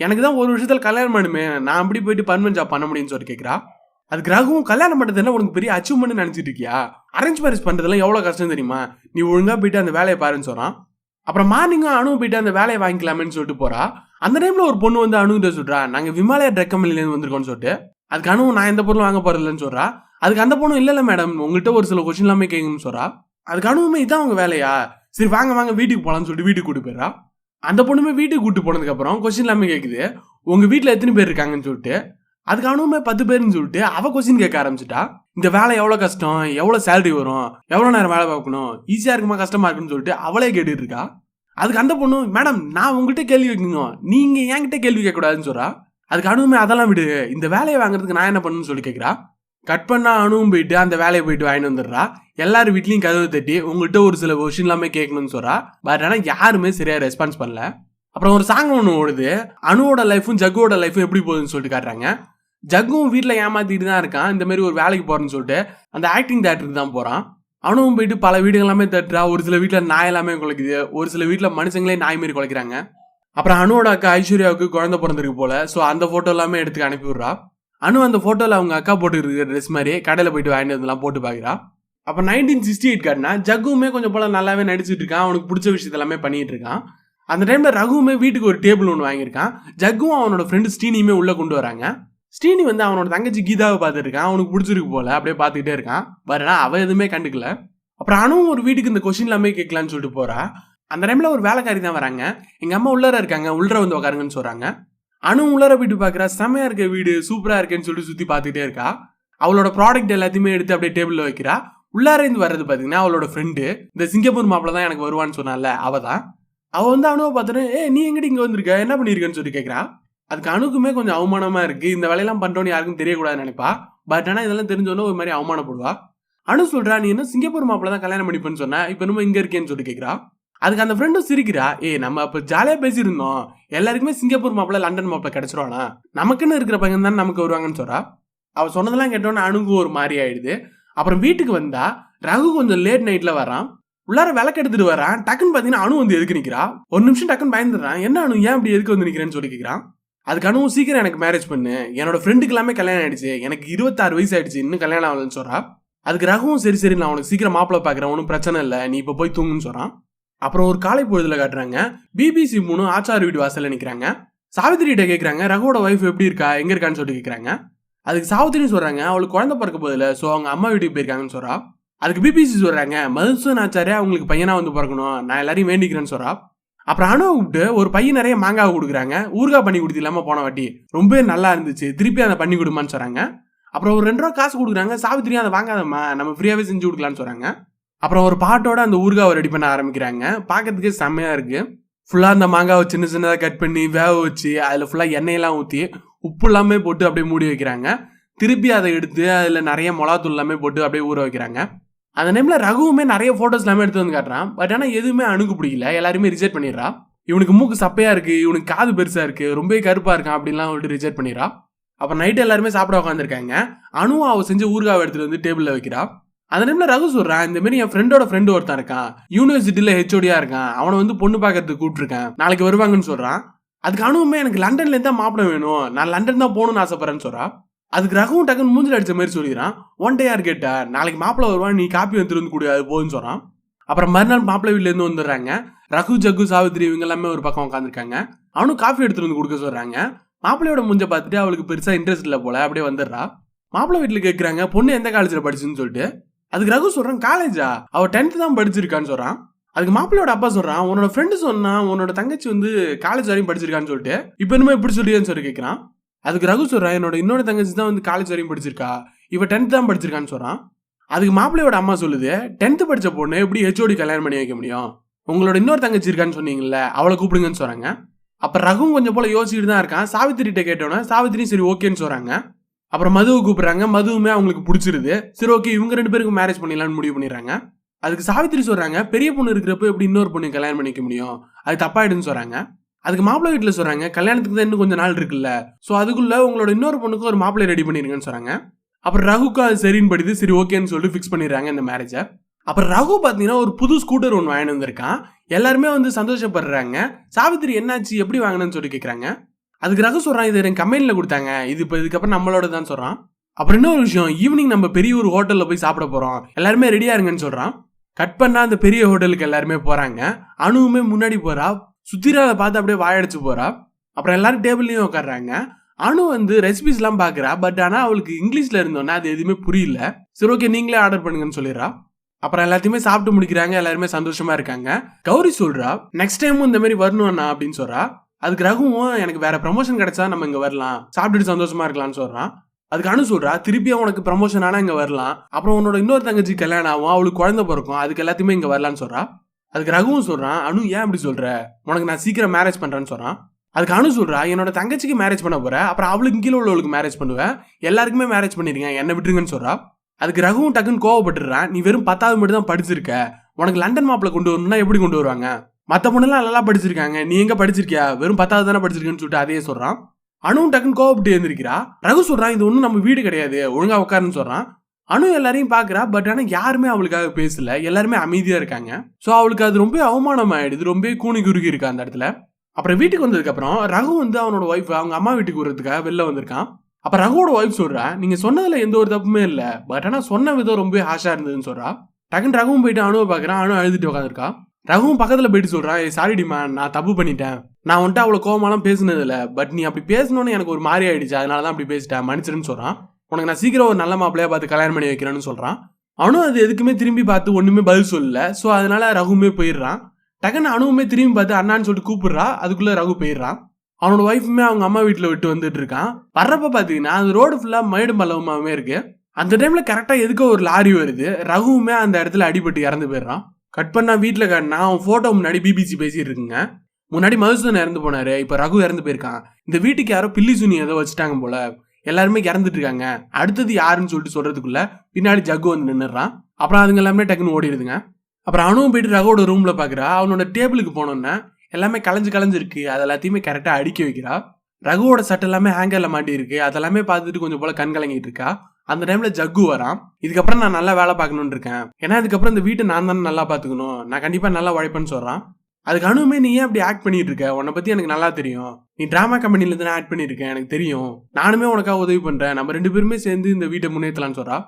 எனக்கு தான் ஒரு விஷயத்துல கல்யாணம் பண்ணுமே நான் அப்படி போயிட்டு பர்மனன்ட் ஜாப் பண்ண முடியும்னு சொல்லிட்டு கேட்குறா அதுக்கு ரகுவும் கல்யாணம் பண்ணுறது என்ன உனக்கு பெரிய அச்சீவ்மெண்ட் நினைச்சிட்டு இருக்கியா? அரேஞ்ச் மேரேஜ் பண்ணுறதுலாம் எவ்வளோ கஷ்டம் தெரியுமா? நீ ஒழுங்காக போயிட்டு அந்த வேலையை பாருன்னு சொல்கிறான் அப்புறம் மார்னிங்கும் அணு போயிட்டு அந்த வேலையை வாங்கிக்கலாமேன்னு சொல்லிட்டு போறா. அந்த டைமில் ஒரு பொண்ணு வந்து அணுகிட்ட சொல்கிறா நாங்கள் விமாலயா ட்ரெக் கம்பெனிலேருந்து வந்திருக்கோம்னு சொல்லிட்டு. அதுக்கு அணு நான் எந்த பொருளும் வாங்க போகிறதில்லன்னு சொல்கிறா அதுக்கு அந்த பொண்ணு இல்லை இல்லை மேடம் உங்கள்கிட்ட ஒரு சில கொஸ்டின் எல்லாமே கேட்கணும்னு சொல்கிறா அதுக்கு அணுவுமே இதான் அவங்க வேலையா? சரி வாங்க வாங்க வீட்டுக்கு போகலான்னு சொல்லிட்டு வீட்டுக்கு கூட்டு போயிடறா. அந்த பொண்ணுமே வீட்டுக்கு கூட்டு போனதுக்கப்புறம் கொஸ்டின் எல்லாமே கேட்குது உங்கள் வீட்டில் எத்தனை பேர் இருக்காங்கன்னு சொல்லிட்டு. அதுக்கு அணுவுமே பத்து பேர்னு சொல்லிட்டு அவ கொஸ்டின் கேட்க ஆரம்பிச்சிட்டா. இந்த வேலை எவ்வளோ கஷ்டம்? எவ்வளோ சேலரி வரும்? எவ்வளோ நேரம் வேலை பார்க்கணும்? ஈஸியாக இருக்குமா? கஷ்டமா இருக்குன்னு சொல்லிட்டு அவளே கேட்டுட்டு இருக்கா. அதுக்கு அந்த பொண்ணு மேடம் நான் உங்ககிட்ட கேள்வி கேட்கணும். நீங்கள் என்கிட்ட கேள்வி கேட்கக்கூடாதுன்னு சொல்கிறா அதுக்கு அணுவுமே அதெல்லாம் விடு. இந்த வேலையை வாங்குறதுக்கு நான் என்ன பண்ணுன்னு சொல்லி கேட்குறா. கட் பண்ணால் அணுவும் போயிட்டு அந்த வேலையை போயிட்டு வாங்கிட்டு வந்துடுறா. எல்லாரும் வீட்லையும் கதவு தட்டி உங்கள்கிட்ட ஒரு சில கொஷின் எல்லாமே கேட்கணும்னு சொல்கிறா பட் ஆனால் யாருமே சரியாக ரெஸ்பான்ஸ் பண்ணல. அப்புறம் ஒரு சாங் ஒன்று ஓடுது. அணுவோட லைஃபும் ஜக்குவோட லைஃபும் எப்படி போகுதுன்னு சொல்லிட்டு காட்டுறாங்க. ஜக்கும் வீட்டில் ஏமாத்திட்டு தான் இருக்கான். இந்த மாதிரி ஒரு வேலைக்கு போகிறேன்னு சொல்லிட்டு அந்த ஆக்டிங் தேட்டருக்கு தான் போகிறான் அவனும் போயிட்டு பல வீடுகள் எல்லாமே தட்டுறா. ஒரு சில வீட்டில் நாய் எல்லாமே குலைக்குது. ஒரு சில வீட்டில் மனுஷங்களே நாய் மாரி குலைக்கிறாங்க. அப்புறம் அனுவோட அக்கா ஐஸ்வர்யாவுக்கு குழந்தை பிறந்திருக்கு போல. ஸோ அந்த ஃபோட்டோ எல்லாமே எடுத்து அனுப்பி விட்றா. அனு அந்த ஃபோட்டோவில் அவங்க அக்கா போட்டு இருக்கிற ட்ரெஸ் மாதிரி கடையில் போயிட்டு வாங்கிட்டு வந்துலாம் போட்டு பார்க்குறா அப்போ நைன்டீன் சிக்ஸ்டி எயிட் காட்டினா ஜக்குவுமே கொஞ்சம் போல நல்லாவே நடிச்சிட்டு இருக்கான். அவனுக்கு பிடிச்ச விஷயத்த எல்லாமே பண்ணிட்டு இருக்கான். அந்த டைமில் ரகுவுமே வீட்டுக்கு ஒரு டேபிள் ஒன்று வாங்கியிருக்கான். ஜக்கும் அவனோட ஃப்ரெண்டு ஸ்டீனியுமே உள்ளே கொண்டு வராங்க. ஸ்ரீனி வந்து அவனோட தங்கச்சி கீதாவை பார்த்துட்டு இருக்கான். அவனுக்கு பிடிச்சிருக்கு போல. அப்படியே பார்த்துக்கிட்டே இருக்கான். வரனா அவன் எதுவுமே கண்டுக்கல. அப்புறம் அனுவும் ஒரு வீட்டுக்கு இந்த கொஷின் எல்லாமே கேட்கலான்னு சொல்லிட்டு போறா. அந்த டைம்ல ஒரு வேலைக்காரி தான் வராங்க. எங்க அம்மா உள்ளார இருக்காங்க. உள்ளர வந்து உட்காருங்கன்னு சொல்றாங்க. அணு உள்ளர வீட்டு பார்க்குறா செம்மையா இருக்க வீடு சூப்பரா இருக்கேன்னு சொல்லிட்டு சுத்தி பார்த்துட்டே இருக்கா. அவளோட ப்ராடக்ட் எல்லாத்தையுமே எடுத்து அப்படியே டேபிளில் வைக்கிறா. உள்ளார இருந்து வர்றது பார்த்தீங்கன்னா அவளோட ஃப்ரெண்டு இந்த சிங்கப்பூர் மாப்பிள்ள தான் எனக்கு வருவான்னு சொன்னால அவ தான் அவள் வந்து அணுவை பார்த்துட்டு ஏ நீ எங்கிட்ட இங்கே வந்திருக்க? என்ன பண்ணியிருக்கேன்னு சொல்லி கேட்குறா அதுக்கு அணுக்குமே கொஞ்சம் அவமானமா இருக்கு. இந்த வேலையெல்லாம் பண்றோன்னு யாருக்கும் தெரியக்கூடாதுன்னு நினைப்பா. பட் ஆனா இதெல்லாம் தெரிஞ்சோன்னு ஒரு மாதிரி அவமானப்படுவா. அனு சொல்றா நீ என்ன சிங்கப்பூர் மாப்பிள்ள தான் கல்யாணம் பண்ணிப்பேன்னு சொன்ன? இப்போ என்னமோ இங்க இருக்கேன்னு சொல்லி கேட்குறா அதுக்கு அந்த ஃப்ரெண்டும் சிரிக்கிறா ஏ நம்ம அப்போ ஜாலியாக பேசியிருந்தோம். எல்லாருக்குமே சிங்கப்பூர் மாப்பிள்ள லண்டன் மாப்பிள்ள கிடைச்சிருவானா? நமக்குன்னு இருக்கிற பையன் தான் நமக்கு வருவாங்கன்னு சொல்றா. அவள் சொன்னதெல்லாம் கேட்டோன்னு அணுகு ஒரு மாதிரி ஆயிடுது. அப்புறம் வீட்டுக்கு வந்தா ரகு கொஞ்சம் லேட் நைட்ல வரான். உள்ளார விளக்கு எடுத்துட்டு வரான். டக்குன்னு பார்த்தீங்கன்னா அணு வந்து எதுக்கு நிற்கிறா ஒரு நிமிஷம் டக்குன்னு பயந்துடுறான். என்ன அணு? ஏன் அப்படி எதுக்கு வந்து நிற்கிறேன்னு சொல்லி கேக்குறான். அதுக்கு சீக்கிரம் எனக்கு மேரேஜ் பண்ணு. என்னோட ஃப்ரெண்டுக்கு எல்லாமே கல்யாணம் ஆயிடுச்சு. எனக்கு இருபத்தாறு வயசு ஆயிடுச்சு. இன்னும் கல்யாணம் ஆகலன்னு சொல்றா. அதுக்கு ரகுவும் சரி சரி நான் உனக்கு சீக்கிரம் மாப்பிள்ள பார்க்குறேன். ஒன்றும் பிரச்சனை இல்லை. நீ இப்போ போய் தூங்குன்னு சொல்கிறான் அப்புறம் ஒரு காலை பொழுதுல காட்டுறாங்க. பிபிசி மூணு ஆச்சார் வீடு வாசலில் நிற்கிறாங்க சாவித்திரிகிட்ட கேட்குறாங்க ரகுவோட ஒய்ஃப் எப்படி இருக்கா? எங்கே இருக்கான்னு சொல்லிட்டு கேட்குறாங்க அதுக்கு சாவித்திரின்னு சொல்கிறாங்க அவளுக்கு குழந்தை பிறக்க போதில்ல ஸோ அவங்க அம்மா வீட்டுக்கு போயிருக்காங்கன்னு சொல்கிறா அதுக்கு பிபிசி சொல்கிறாங்க மதுசூன் ஆச்சாரியா? அவங்களுக்கு பையனாக வந்து பிறக்கணும். நான் எல்லாரையும் வேண்டிக்கிறேன்னு சொல்கிறா அப்புறம் அணுவை கூப்பிட்டு ஒரு பையன் நிறைய மாங்காய் கொடுக்குறாங்க. ஊறுகாய் பண்ணி கொடுத்து இல்லாமல் போன வாட்டி. ரொம்ப நல்லா இருந்துச்சு. திருப்பி அதை பண்ணி கொடுமான்னு சொல்கிறாங்க அப்புறம் ஒரு ரெண்டு ரூபா காசு கொடுக்குறாங்க. சாவித்திரியும் அதை வாங்காதம்மா. நம்ம ஃப்ரீயாகவே செஞ்சு கொடுக்கலான்னு சொல்கிறாங்க அப்புறம் ஒரு பாட்டோட அந்த ஊறுகாவை ரெடி பண்ண ஆரம்பிக்கிறாங்க. பார்க்கறதுக்கே செம்மையா இருக்குது ஃபுல்லாக அந்த மாங்காவை சின்ன சின்னதாக கட் பண்ணி வேக வச்சு அதில் ஃபுல்லாக எண்ணெயெல்லாம் ஊற்றி உப்பு எல்லாமே போட்டு அப்படியே மூடி வைக்கிறாங்க. திருப்பி அதை எடுத்து அதில் நிறைய மிளகாத்தூள் எல்லாமே போட்டு அப்படியே ஊற வைக்கிறாங்க. அந்த நேமில் ரகுவுமே நிறைய போட்டோஸ் எல்லாமே எடுத்து வந்து காட்டுறான். பட் ஆனால் எதுவுமே அணுகு பிடிக்கல. எல்லாருமே ரிஜெக்ட் பண்ணிடுறா. இவனுக்கு மூக்கு சப்பையாக இருக்குது இவனுக்கு காது பெருசாக இருக்குது ரொம்ப கருப்பாக இருக்கான் அப்படின்லாம் வந்துட்டு ரிஜெக்ட் பண்ணிடுறா. அப்போ நைட்டு எல்லாருமே சாப்பிட உட்காந்துருக்காங்க அணு அவள் செஞ்சு ஊருகாவை எடுத்துகிட்டு வந்து டேபிளில் வைக்கிறா. அந்த நேமில் ரகு சொல்கிறான் இந்த மாதிரி என் ஃப்ரெண்டோட ஃப்ரெண்டு ஒருத்தன் இருக்கான். யூனிவர்சிட்டியில் ஹெச்ஓடியாக இருக்கான். அவனை வந்து பொண்ணு பார்க்கறதுக்கு கூப்பிட்டுருக்கேன். நாளைக்கு வருவாங்கன்னு சொல்கிறான் அதுக்கு அணுவுமே எனக்கு லண்டன்லேருந்து தான் மாப்பிள வேணும். நான் லண்டன் தான் போகணும்னு ஆசைப்பட்றேன்னு சொல்கிறான் அதுக்கு ரகம் டக்குன்னு மூஞ்சில் அடித்த மாதிரி சொல்லிடுறான் ஒன் டே யார் கேட்டா நாளைக்கு மாப்பிள வருவான் நீ காப்பி வந்துட்டு வந்து கூடாது அது போதுன்னு அப்புறம் மறுநாள் மாப்பிள்ளை வீட்டிலேருந்து வந்துடுறாங்க. ரகு ஜக்கு சாவித்திரி இவங்க எல்லாமே ஒரு பக்கம் உட்காந்துருக்காங்க அவனும் காஃபி எடுத்துட்டு வந்து கொடுக்க சொல்கிறாங்க மாப்பிள்ளையோட முஞ்ச பார்த்துட்டு அவளுக்கு பெருசாக இன்ட்ரெஸ்ட் இல்லை போல அப்படியே வந்துடுறா. மாப்பிள்ளை வீட்டில் கேட்குறாங்க பொண்ணு எந்த காலேஜில் படிச்சுன்னு சொல்லிட்டு. அதுக்கு ரகு சொல்கிறான் காலேஜா? அவள் டென்த்து தான் படிச்சிருக்கான்னு சொல்கிறான் அதுக்கு மாப்பிள்ளையோட அப்பா சொல்கிறான் உன்னோட ஃப்ரெண்டு சொன்னான் உன்னோட தங்கச்சி வந்து காலேஜ் வரையும் படிச்சிருக்கான்னு சொல்லிட்டு இப்போ என்னமோ எப்படி சொல்லியான்னு சொல்லி கேட்குறான் அதுக்கு ரகு சொல்றான் என்னோட இன்னொரு தங்கச்சி தான் வந்து காலேஜ் வரையும் படிச்சிருக்கா. இவ டென்த் தான் படிச்சிருக்கான்னு சொல்கிறான் அதுக்கு மாப்பிள்ளையோட அம்மா சொல்லுது டென்த்து படித்த பொண்ணு எப்படி ஹெச்ஓடி கல்யாணம் பண்ணி வைக்க முடியும்? உங்களோட இன்னொரு தங்கச்சி இருக்கான்னு சொன்னீங்கல்ல அவளை கூப்பிடுங்கன்னு சொல்கிறாங்க அப்புறம் ரகுவும் கொஞ்சம் போல் யோசிச்சுட்டு தான் இருக்கான். சாவித்திரிகிட்ட கேட்டோன்னே சாவித்திரி சரி ஓகேன்னு சொல்கிறாங்க அப்புறம் மதுவை கூப்பிட்றாங்க. மதுவுமே அவங்களுக்கு பிடிச்சிருது. சரி ஓகே இவங்க ரெண்டு பேருக்கும் மேரேஜ் பண்ணிடலான்னு முடிவு பண்ணிடுறாங்க. அதுக்கு சாவித்திரி சொல்கிறாங்க பெரிய பொண்ணு இருக்கிறப்ப எப்படி இன்னொரு பொண்ணு கல்யாணம் பண்ணிக்க முடியும்? அது தப்பாயிடுன்னு சொல்கிறாங்க அதுக்கு மாப்பிள்ளை வீட்டில் சொல்கிறாங்க கல்யாணத்துக்கு தான் இன்னும் கொஞ்சம் நாள் இருக்குல்ல. ஸோ அதுக்குள்ளே உங்களோட இன்னொரு பொண்ணுக்கு ஒரு மாப்பிள்ளை ரெடி பண்ணிருங்கன்னு சொல்கிறாங்க அப்புறம் ரகுக்கு அது சரின்னு படிது சரி ஓகேன்னு சொல்லிட்டு ஃபிக்ஸ் பண்ணிடுறாங்க இந்த மேரேஜை அப்புறம் ரகு பார்த்தீங்கன்னா ஒரு புது ஸ்கூட்டர் ஒன்று வாங்கிட்டு வந்திருக்கான். எல்லாருமே வந்து சந்தோஷப்படுறாங்க. சாவித்திரி என்னாச்சு? எப்படி வாங்கினேன்னு சொல்லி கேட்குறாங்க அதுக்கு ரகு சொல்கிறான் இது என் கம்பெனியில் கொடுத்தாங்க. இது இப்போ இதுக்கப்புறம் நம்மளோட தான் சொல்கிறான் அப்புறம் இன்னொரு விஷயம் ஈவினிங் நம்ம பெரிய ஒரு ஹோட்டலில் போய் சாப்பிட போகிறோம் எல்லாருமே ரெடியாக இருங்கன்னு சொல்கிறான் கட் பண்ணால் அந்த பெரிய ஹோட்டலுக்கு எல்லாருமே போகிறாங்க அணுவுமே முன்னாடி போகிறா சுத்திராத பார்த்து அப்படியே வாயடிச்சு போறா. அப்புறம் எல்லாரும் டேபிள்லையும் உட்காடுறாங்க அணு வந்து ரெசிபிஸ்லாம் பார்க்குறா. பட் ஆனால் அவளுக்கு இங்கிலீஷில் இருந்தோன்னா அது எதுவுமே புரியல. சரி ஓகே நீங்களே ஆர்டர் பண்ணுங்கன்னு சொல்லிடுறா. அப்புறம் எல்லாத்தையுமே சாப்பிட்டு முடிக்கிறாங்க. எல்லாருமே சந்தோஷமா இருக்காங்க. கௌரி சொல்றா நெக்ஸ்ட் டைமும் இந்த மாதிரி வரணும்ண்ணா அப்படின்னு சொல்றா. அதுக்கு ரகுவும் எனக்கு வேற ப்ரமோஷன் கிடைச்சா நம்ம இங்க வரலாம். சாப்பிட்டுட்டு சந்தோஷமா இருக்கலாம்னு சொல்றான். அதுக்கு அனு சொல்றா திருப்பியும் உனக்கு ப்ரமோஷன் ஆனா இங்க வரலாம். அப்புறம் உன்னோட இன்னொரு தங்கச்சி கல்யாணம் ஆகும். அவளுக்கு குழந்தை பிறக்கும். அதுக்கு எல்லாத்தையுமே இங்க வரலாம்னு சொல்றா. அதுக்கு ரகுவும் சொல்கிறான் அனு ஏன் அப்படி சொல்கிற உனக்கு நான் சீக்கிரம் மேரேஜ் பண்ணுறேன்னு சொல்கிறான் அதுக்கு அனு சொல்கிறா என்னோட தங்கச்சிக்கு மேரேஜ் பண்ண போகிறேன் அப்புறம் அவளுக்கு கீழே உள்ளவளுக்கு மேரேஜ் பண்ணுவேன் எல்லாருக்குமே மேரேஜ் பண்ணிருங்க என்ன விட்டுருங்கன்னு சொல்றா. அதுக்கு ரகுவும் டக்குன்னு கோவப்பட்டுறான் நீ வெறும் பத்தாவது மட்டும் தான் படிச்சிருக்க உனக்கு லண்டன் மாப்பிள கொண்டு வரணும்னா எப்படி கொண்டு வருவாங்க? மற்ற பொண்ணுலாம் நல்லா படிச்சிருக்காங்க நீ எங்கே படிச்சிருக்கியா? வெறும் பத்தாவது தானே படிச்சிருக்கேன்னு சொல்லிட்டு அதையே சொல்கிறான் அணுவும் டக்குன்னு கோவப்பட்டு எழுந்திருக்கிறா. ரகு சொல்கிறான் இது ஒன்றும் நம்ம வீடு கிடையாது ஒழுங்காக உட்காருன்னு சொல்கிறான் அனு எல்லாரையும் பார்க்குறா பட் ஆனால் யாருமே அவளுக்காக பேசல. எல்லாருமே அமைதியாக இருக்காங்க. ஸோ அவளுக்கு அது ரொம்ப அவமானம் ஆயிடுது ரொம்ப கூனி குறுகி இருக்கா அந்த இடத்துல. அப்புறம் வீட்டுக்கு வந்ததுக்கப்புறம் ரகு வந்து அவனோட ஒய்ஃப் அவங்க அம்மா வீட்டுக்கு வரதுக்காக வெளில வந்திருக்கான். அப்போ ரகுவோட ஒய்ஃப் சொல்கிறா நீங்கள் சொன்னதில் எந்த ஒரு தப்புமே இல்லை. பட் ஆனால் சொன்ன விதம் ரொம்ப ஹாஷாக இருந்ததுன்னு சொல்கிறா டக்குன்னு ரகுவும் போயிட்டு அணுவை பார்க்குறான் அணு அழுதுட்டு உட்காந்துருக்கா ரகுவும் பக்கத்தில் போயிட்டு சொல்கிறான் "ஏய், சாரிடி நான் தப்பு பண்ணிட்டேன். நான் வந்துட்டு அவ்வளோ கோவமாலாம் பேசுனதில்லை. பட் நீ அப்படி பேசணுன்னு எனக்கு ஒரு மாதிரி ஆயிடுச்சு. அதனால தான் அப்படி பேசிட்டேன். மன்னிச்சிருன்னு சொல்கிறான் உனக்கு நான் சீக்கிரம் ஒரு நல்ல மாப்பிள்ளையா பார்த்து கல்யாணம் பண்ணி வைக்கிறேன்னு சொல்கிறான் அவனும் அது எதுக்குமே திரும்பி பார்த்து ஒன்றுமே பதில் சொல்லல. ஸோ அதனால ரகுமே போயிடுறான். டக்குன்னு அணுவுமே திரும்பி பார்த்து அண்ணான்னு சொல்லிட்டு கூப்பிடுறா. அதுக்குள்ளே ரகு போயிடுறான். அவனோட ஒய்ஃபுமே அவங்க அம்மா வீட்டில் விட்டு வந்துட்டு இருக்கான். வர்றப்ப பார்த்தீங்கன்னா அந்த ரோடு ஃபுல்லாக மயிடும் பல்லவமாகவே இருக்கு. அந்த டைமில் கரெக்டாக எதுக்கோ ஒரு லாரி வருது. ரகுவுமே அந்த இடத்துல அடிபட்டு இறந்து போயிடுறான். கட் பண்ணா வீட்டில் கட்டினா அவன் ஃபோட்டோ முன்னாடி பிபிசி பேசிட்டு இருக்குங்க. முன்னாடி மதுசூதன் இறந்து போனாரு. இப்போ ரகு இறந்து போயிருக்கான். இந்த வீட்டுக்கு யாரோ பில்லி சுனி ஏதோ வச்சுட்டாங்க போல. எல்லாருமே இறந்துட்டு இருக்காங்க அடுத்தது யாருன்னு சொல்லிட்டு சொல்றதுக்குள்ள பின்னாடி ஜக்கு வந்து நின்றுறான் அப்புறம் அதுங்க எல்லாமே டக்குன்னு ஓடிடுதுங்க. அப்புறம் அணுவும் போயிட்டு ரகோட ரூம்ல பாக்குறா. அவனோட டேபிளுக்கு போனோன்னே எல்லாமே கலைஞ்சு கலைஞ்சிருக்கு அது எல்லாத்தையுமே கரெக்டா அடுக்கி வைக்கிறா. ரகுவோட சட்டை எல்லாமே ஹேங்கர்ல மாட்டி இருக்கு அதெல்லாமே பார்த்துட்டு கொஞ்சம் போல கண் கலங்கிட்டு இருக்கா. அந்த டைம்ல ஜக்கு வரான். இதுக்கப்புறம் நான் நல்லா வேலை பார்க்கணும்னு இருக்கேன். ஏன்னா இதுக்கப்புறம் இந்த வீட்டை நான் தானே நல்லா பார்த்துக்கணும். நான் கண்டிப்பா நல்லா உழைப்பேன்னு சொல்றான். அதுக்கு அனுமே நீ ஏன் அப்படி ஆக்ட் பண்ணிட்டு இருக்க உன்னை பத்தி எனக்கு நல்லா தெரியும். நீ டிராமா கம்பெனில இருந்து ஆக்ட் பண்ணிருக்கேன் எனக்கு தெரியும். நானுமே உனக்காக உதவி பண்றேன். நம்ம ரெண்டு பேருமே சேர்ந்து இந்த வீட்டை முன்னேற்றலாம்னு சொல்றா.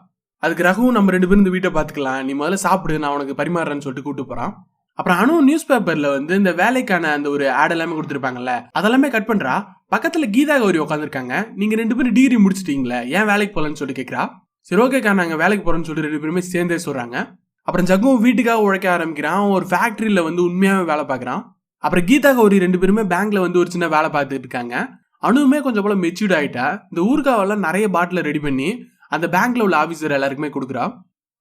அதுக்கு ரகுவும் நம்ம ரெண்டு பேரும் இந்த வீட்டை பார்த்துக்கலாம். நீ முதல்ல சாப்பிடு நான் உனக்கு பரிமாறுறேன்னு சொல்லிட்டு கூட்டு போறான். அப்புறம் அனு நியூஸ் பேப்பர்ல வந்து இந்த வேலைக்கான அந்த ஒரு ஆட் எல்லாமே கொடுத்துருப்பாங்கல்ல அதெல்லாமே கட் பண்றா. பக்கத்துல கீதா கௌரி உட்காந்துருக்காங்க நீங்க ரெண்டு பேரும் டிகிரி முடிச்சிட்டீங்களே ஏன் வேலைக்கு போலன்னு சொல்லி கேட்கறா சரி ஓகேக்கா நாங்க வேலைக்கு போறோம்னு சொல்லிட்டு ரெண்டு பேருமே சேர்ந்தே சொல்றாங்க. அப்புறம் ஜக்கும் வீட்டுக்காக உழைக்க ஆரம்பிக்கிறான். ஒரு ஃபேக்ட்ரியில் வந்து உண்மையாகவே வேலை பார்க்குறான். அப்புறம் கீதா கௌரி ரெண்டு பேருமே பேங்க்கில் வந்து ஒரு சின்ன வேலை பார்த்துட்டு இருக்காங்க. அனுவுமே கொஞ்சம் போல மெச்சூர்ட் ஆகிட்டா இந்த ஊருக்காவெல்லாம் நிறைய பாட்டில் ரெடி பண்ணி அந்த பேங்க்கில் உள்ள ஆஃபீஸர் எல்லாருக்குமே கொடுக்குறா.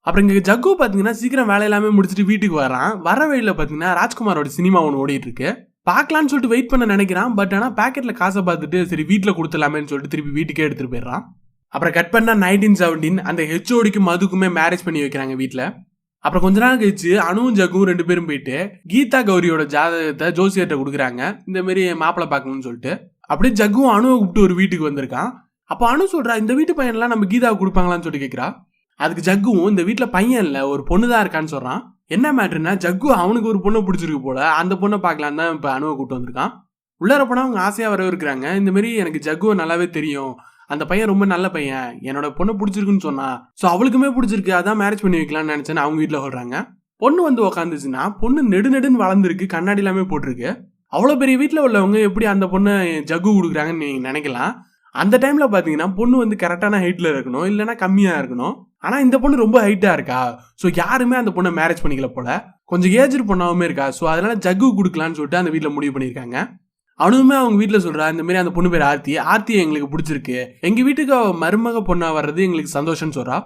அப்புறம் இங்கே ஜக்கு பார்த்தீங்கன்னா சீக்கிரம் வேலை எல்லாமே முடிச்சுட்டு வீட்டுக்கு வரான் வர வழியில் பார்த்தீங்கன்னா ராஜ்குமாரோட சினிமா ஒன்று ஓடிட்டு இருக்கு. பார்க்கலான்னு சொல்லிட்டு வெயிட் பண்ண நினைக்கிறான். பட் ஆனால் பேக்கெட்டில் காசை பார்த்துட்டு சரி வீட்டில் கொடுத்துலாமேன்னு சொல்லிட்டு திருப்பி வீட்டுக்கே எடுத்துட்டு போயிடுறான். அப்புறம் கட் பண்ணால் நைன்டீன் செவன்டீன் அந்த ஹெச்ஓடிக்கும் மதுக்குமே மேரேஜ் பண்ணி வைக்கிறாங்க வீட்டில். அப்புறம் கொஞ்ச நாள் கழிச்சு அணுவும் ஜக்கும் ரெண்டு பேரும் போயிட்டு கீதா கௌரியோட ஜாதகத்தை ஜோசியர்கிட்ட கொடுக்குறாங்க. இந்த மாதிரி மாப்பிள்ளை பார்க்கணும்னு சொல்லிட்டு. அப்படியே ஜக்கும் அணுவை கூப்பிட்டு ஒரு வீட்டுக்கு வந்திருக்கான். அப்போ அணு சொல்றா இந்த வீட்டு பையன்லாம் நம்ம கீதாவுக்கு கொடுப்பாங்களான்னு சொல்லிட்டு கேட்குறா அதுக்கு ஜக்குவும் இந்த வீட்டில் பையன் இல்லை ஒரு பொண்ணு தான் இருக்கான்னு சொல்கிறான் என்ன மேட்ருன்னா ஜக்கு அவனுக்கு ஒரு பொண்ணை பிடிச்சிருக்கு போல அந்த பொண்ணை பார்க்கலாம் தான் இப்போ அணுவை கூப்பிட்டு வந்திருக்கான். உள்ளார போனால் அவங்க ஆசையாக வரவிருக்கிறாங்க இந்த மாதிரி எனக்கு ஜக்குவை நல்லாவே தெரியும். அந்த பையன் ரொம்ப நல்ல பையன். என்னோட பொண்ணு பிடிச்சிருக்குன்னு சொன்னா ஸோ அவளுக்குமே பிடிச்சிருக்கு. அதான் மேரேஜ் பண்ணி வைக்கலாம்னு நினச்சேன்னு அவங்க வீட்டில் சொல்கிறாங்க பொண்ணு வந்து உக்காந்துச்சுன்னா பொண்ணு நெடு நெடுன்னு வளர்ந்துருக்கு கண்ணாடி எல்லாமே போட்டிருக்கு. அவ்வளோ பெரிய வீட்டில் உள்ளவங்க எப்படி அந்த பொண்ணை ஜக்கு கொடுக்குறாங்கன்னு நீங்க நினைக்கலாம். அந்த டைமில் பார்த்தீங்கன்னா பொண்ணு வந்து கரெக்டான ஹைட்டில் இருக்கணும் இல்லைன்னா கம்மியாக இருக்கணும். ஆனால் இந்த பொண்ணு ரொம்ப ஹைட்டாக இருக்கா? ஸோ யாருமே அந்த பொண்ணை மேரேஜ் பண்ணிக்கல போல. கொஞ்சம் ஏஜ்டு பொண்ணாகவுமே இருக்கா? ஸோ அதனால ஜக்கு கொடுக்கலான்னு சொல்லிட்டு அந்த வீட்டில் முடிவு பண்ணியிருக்காங்க. அவனுமே அவங்க வீட்டில் சொல்கிறா இந்த மாதிரி அந்த பொண்ணு பேர் ஆர்த்தி. ஆர்த்தி எங்களுக்கு பிடிச்சிருக்கு. எங்கள் வீட்டுக்கு அவள் மருமக பொண்ணா வர்றது எங்களுக்கு சந்தோஷம்னு சொல்கிறா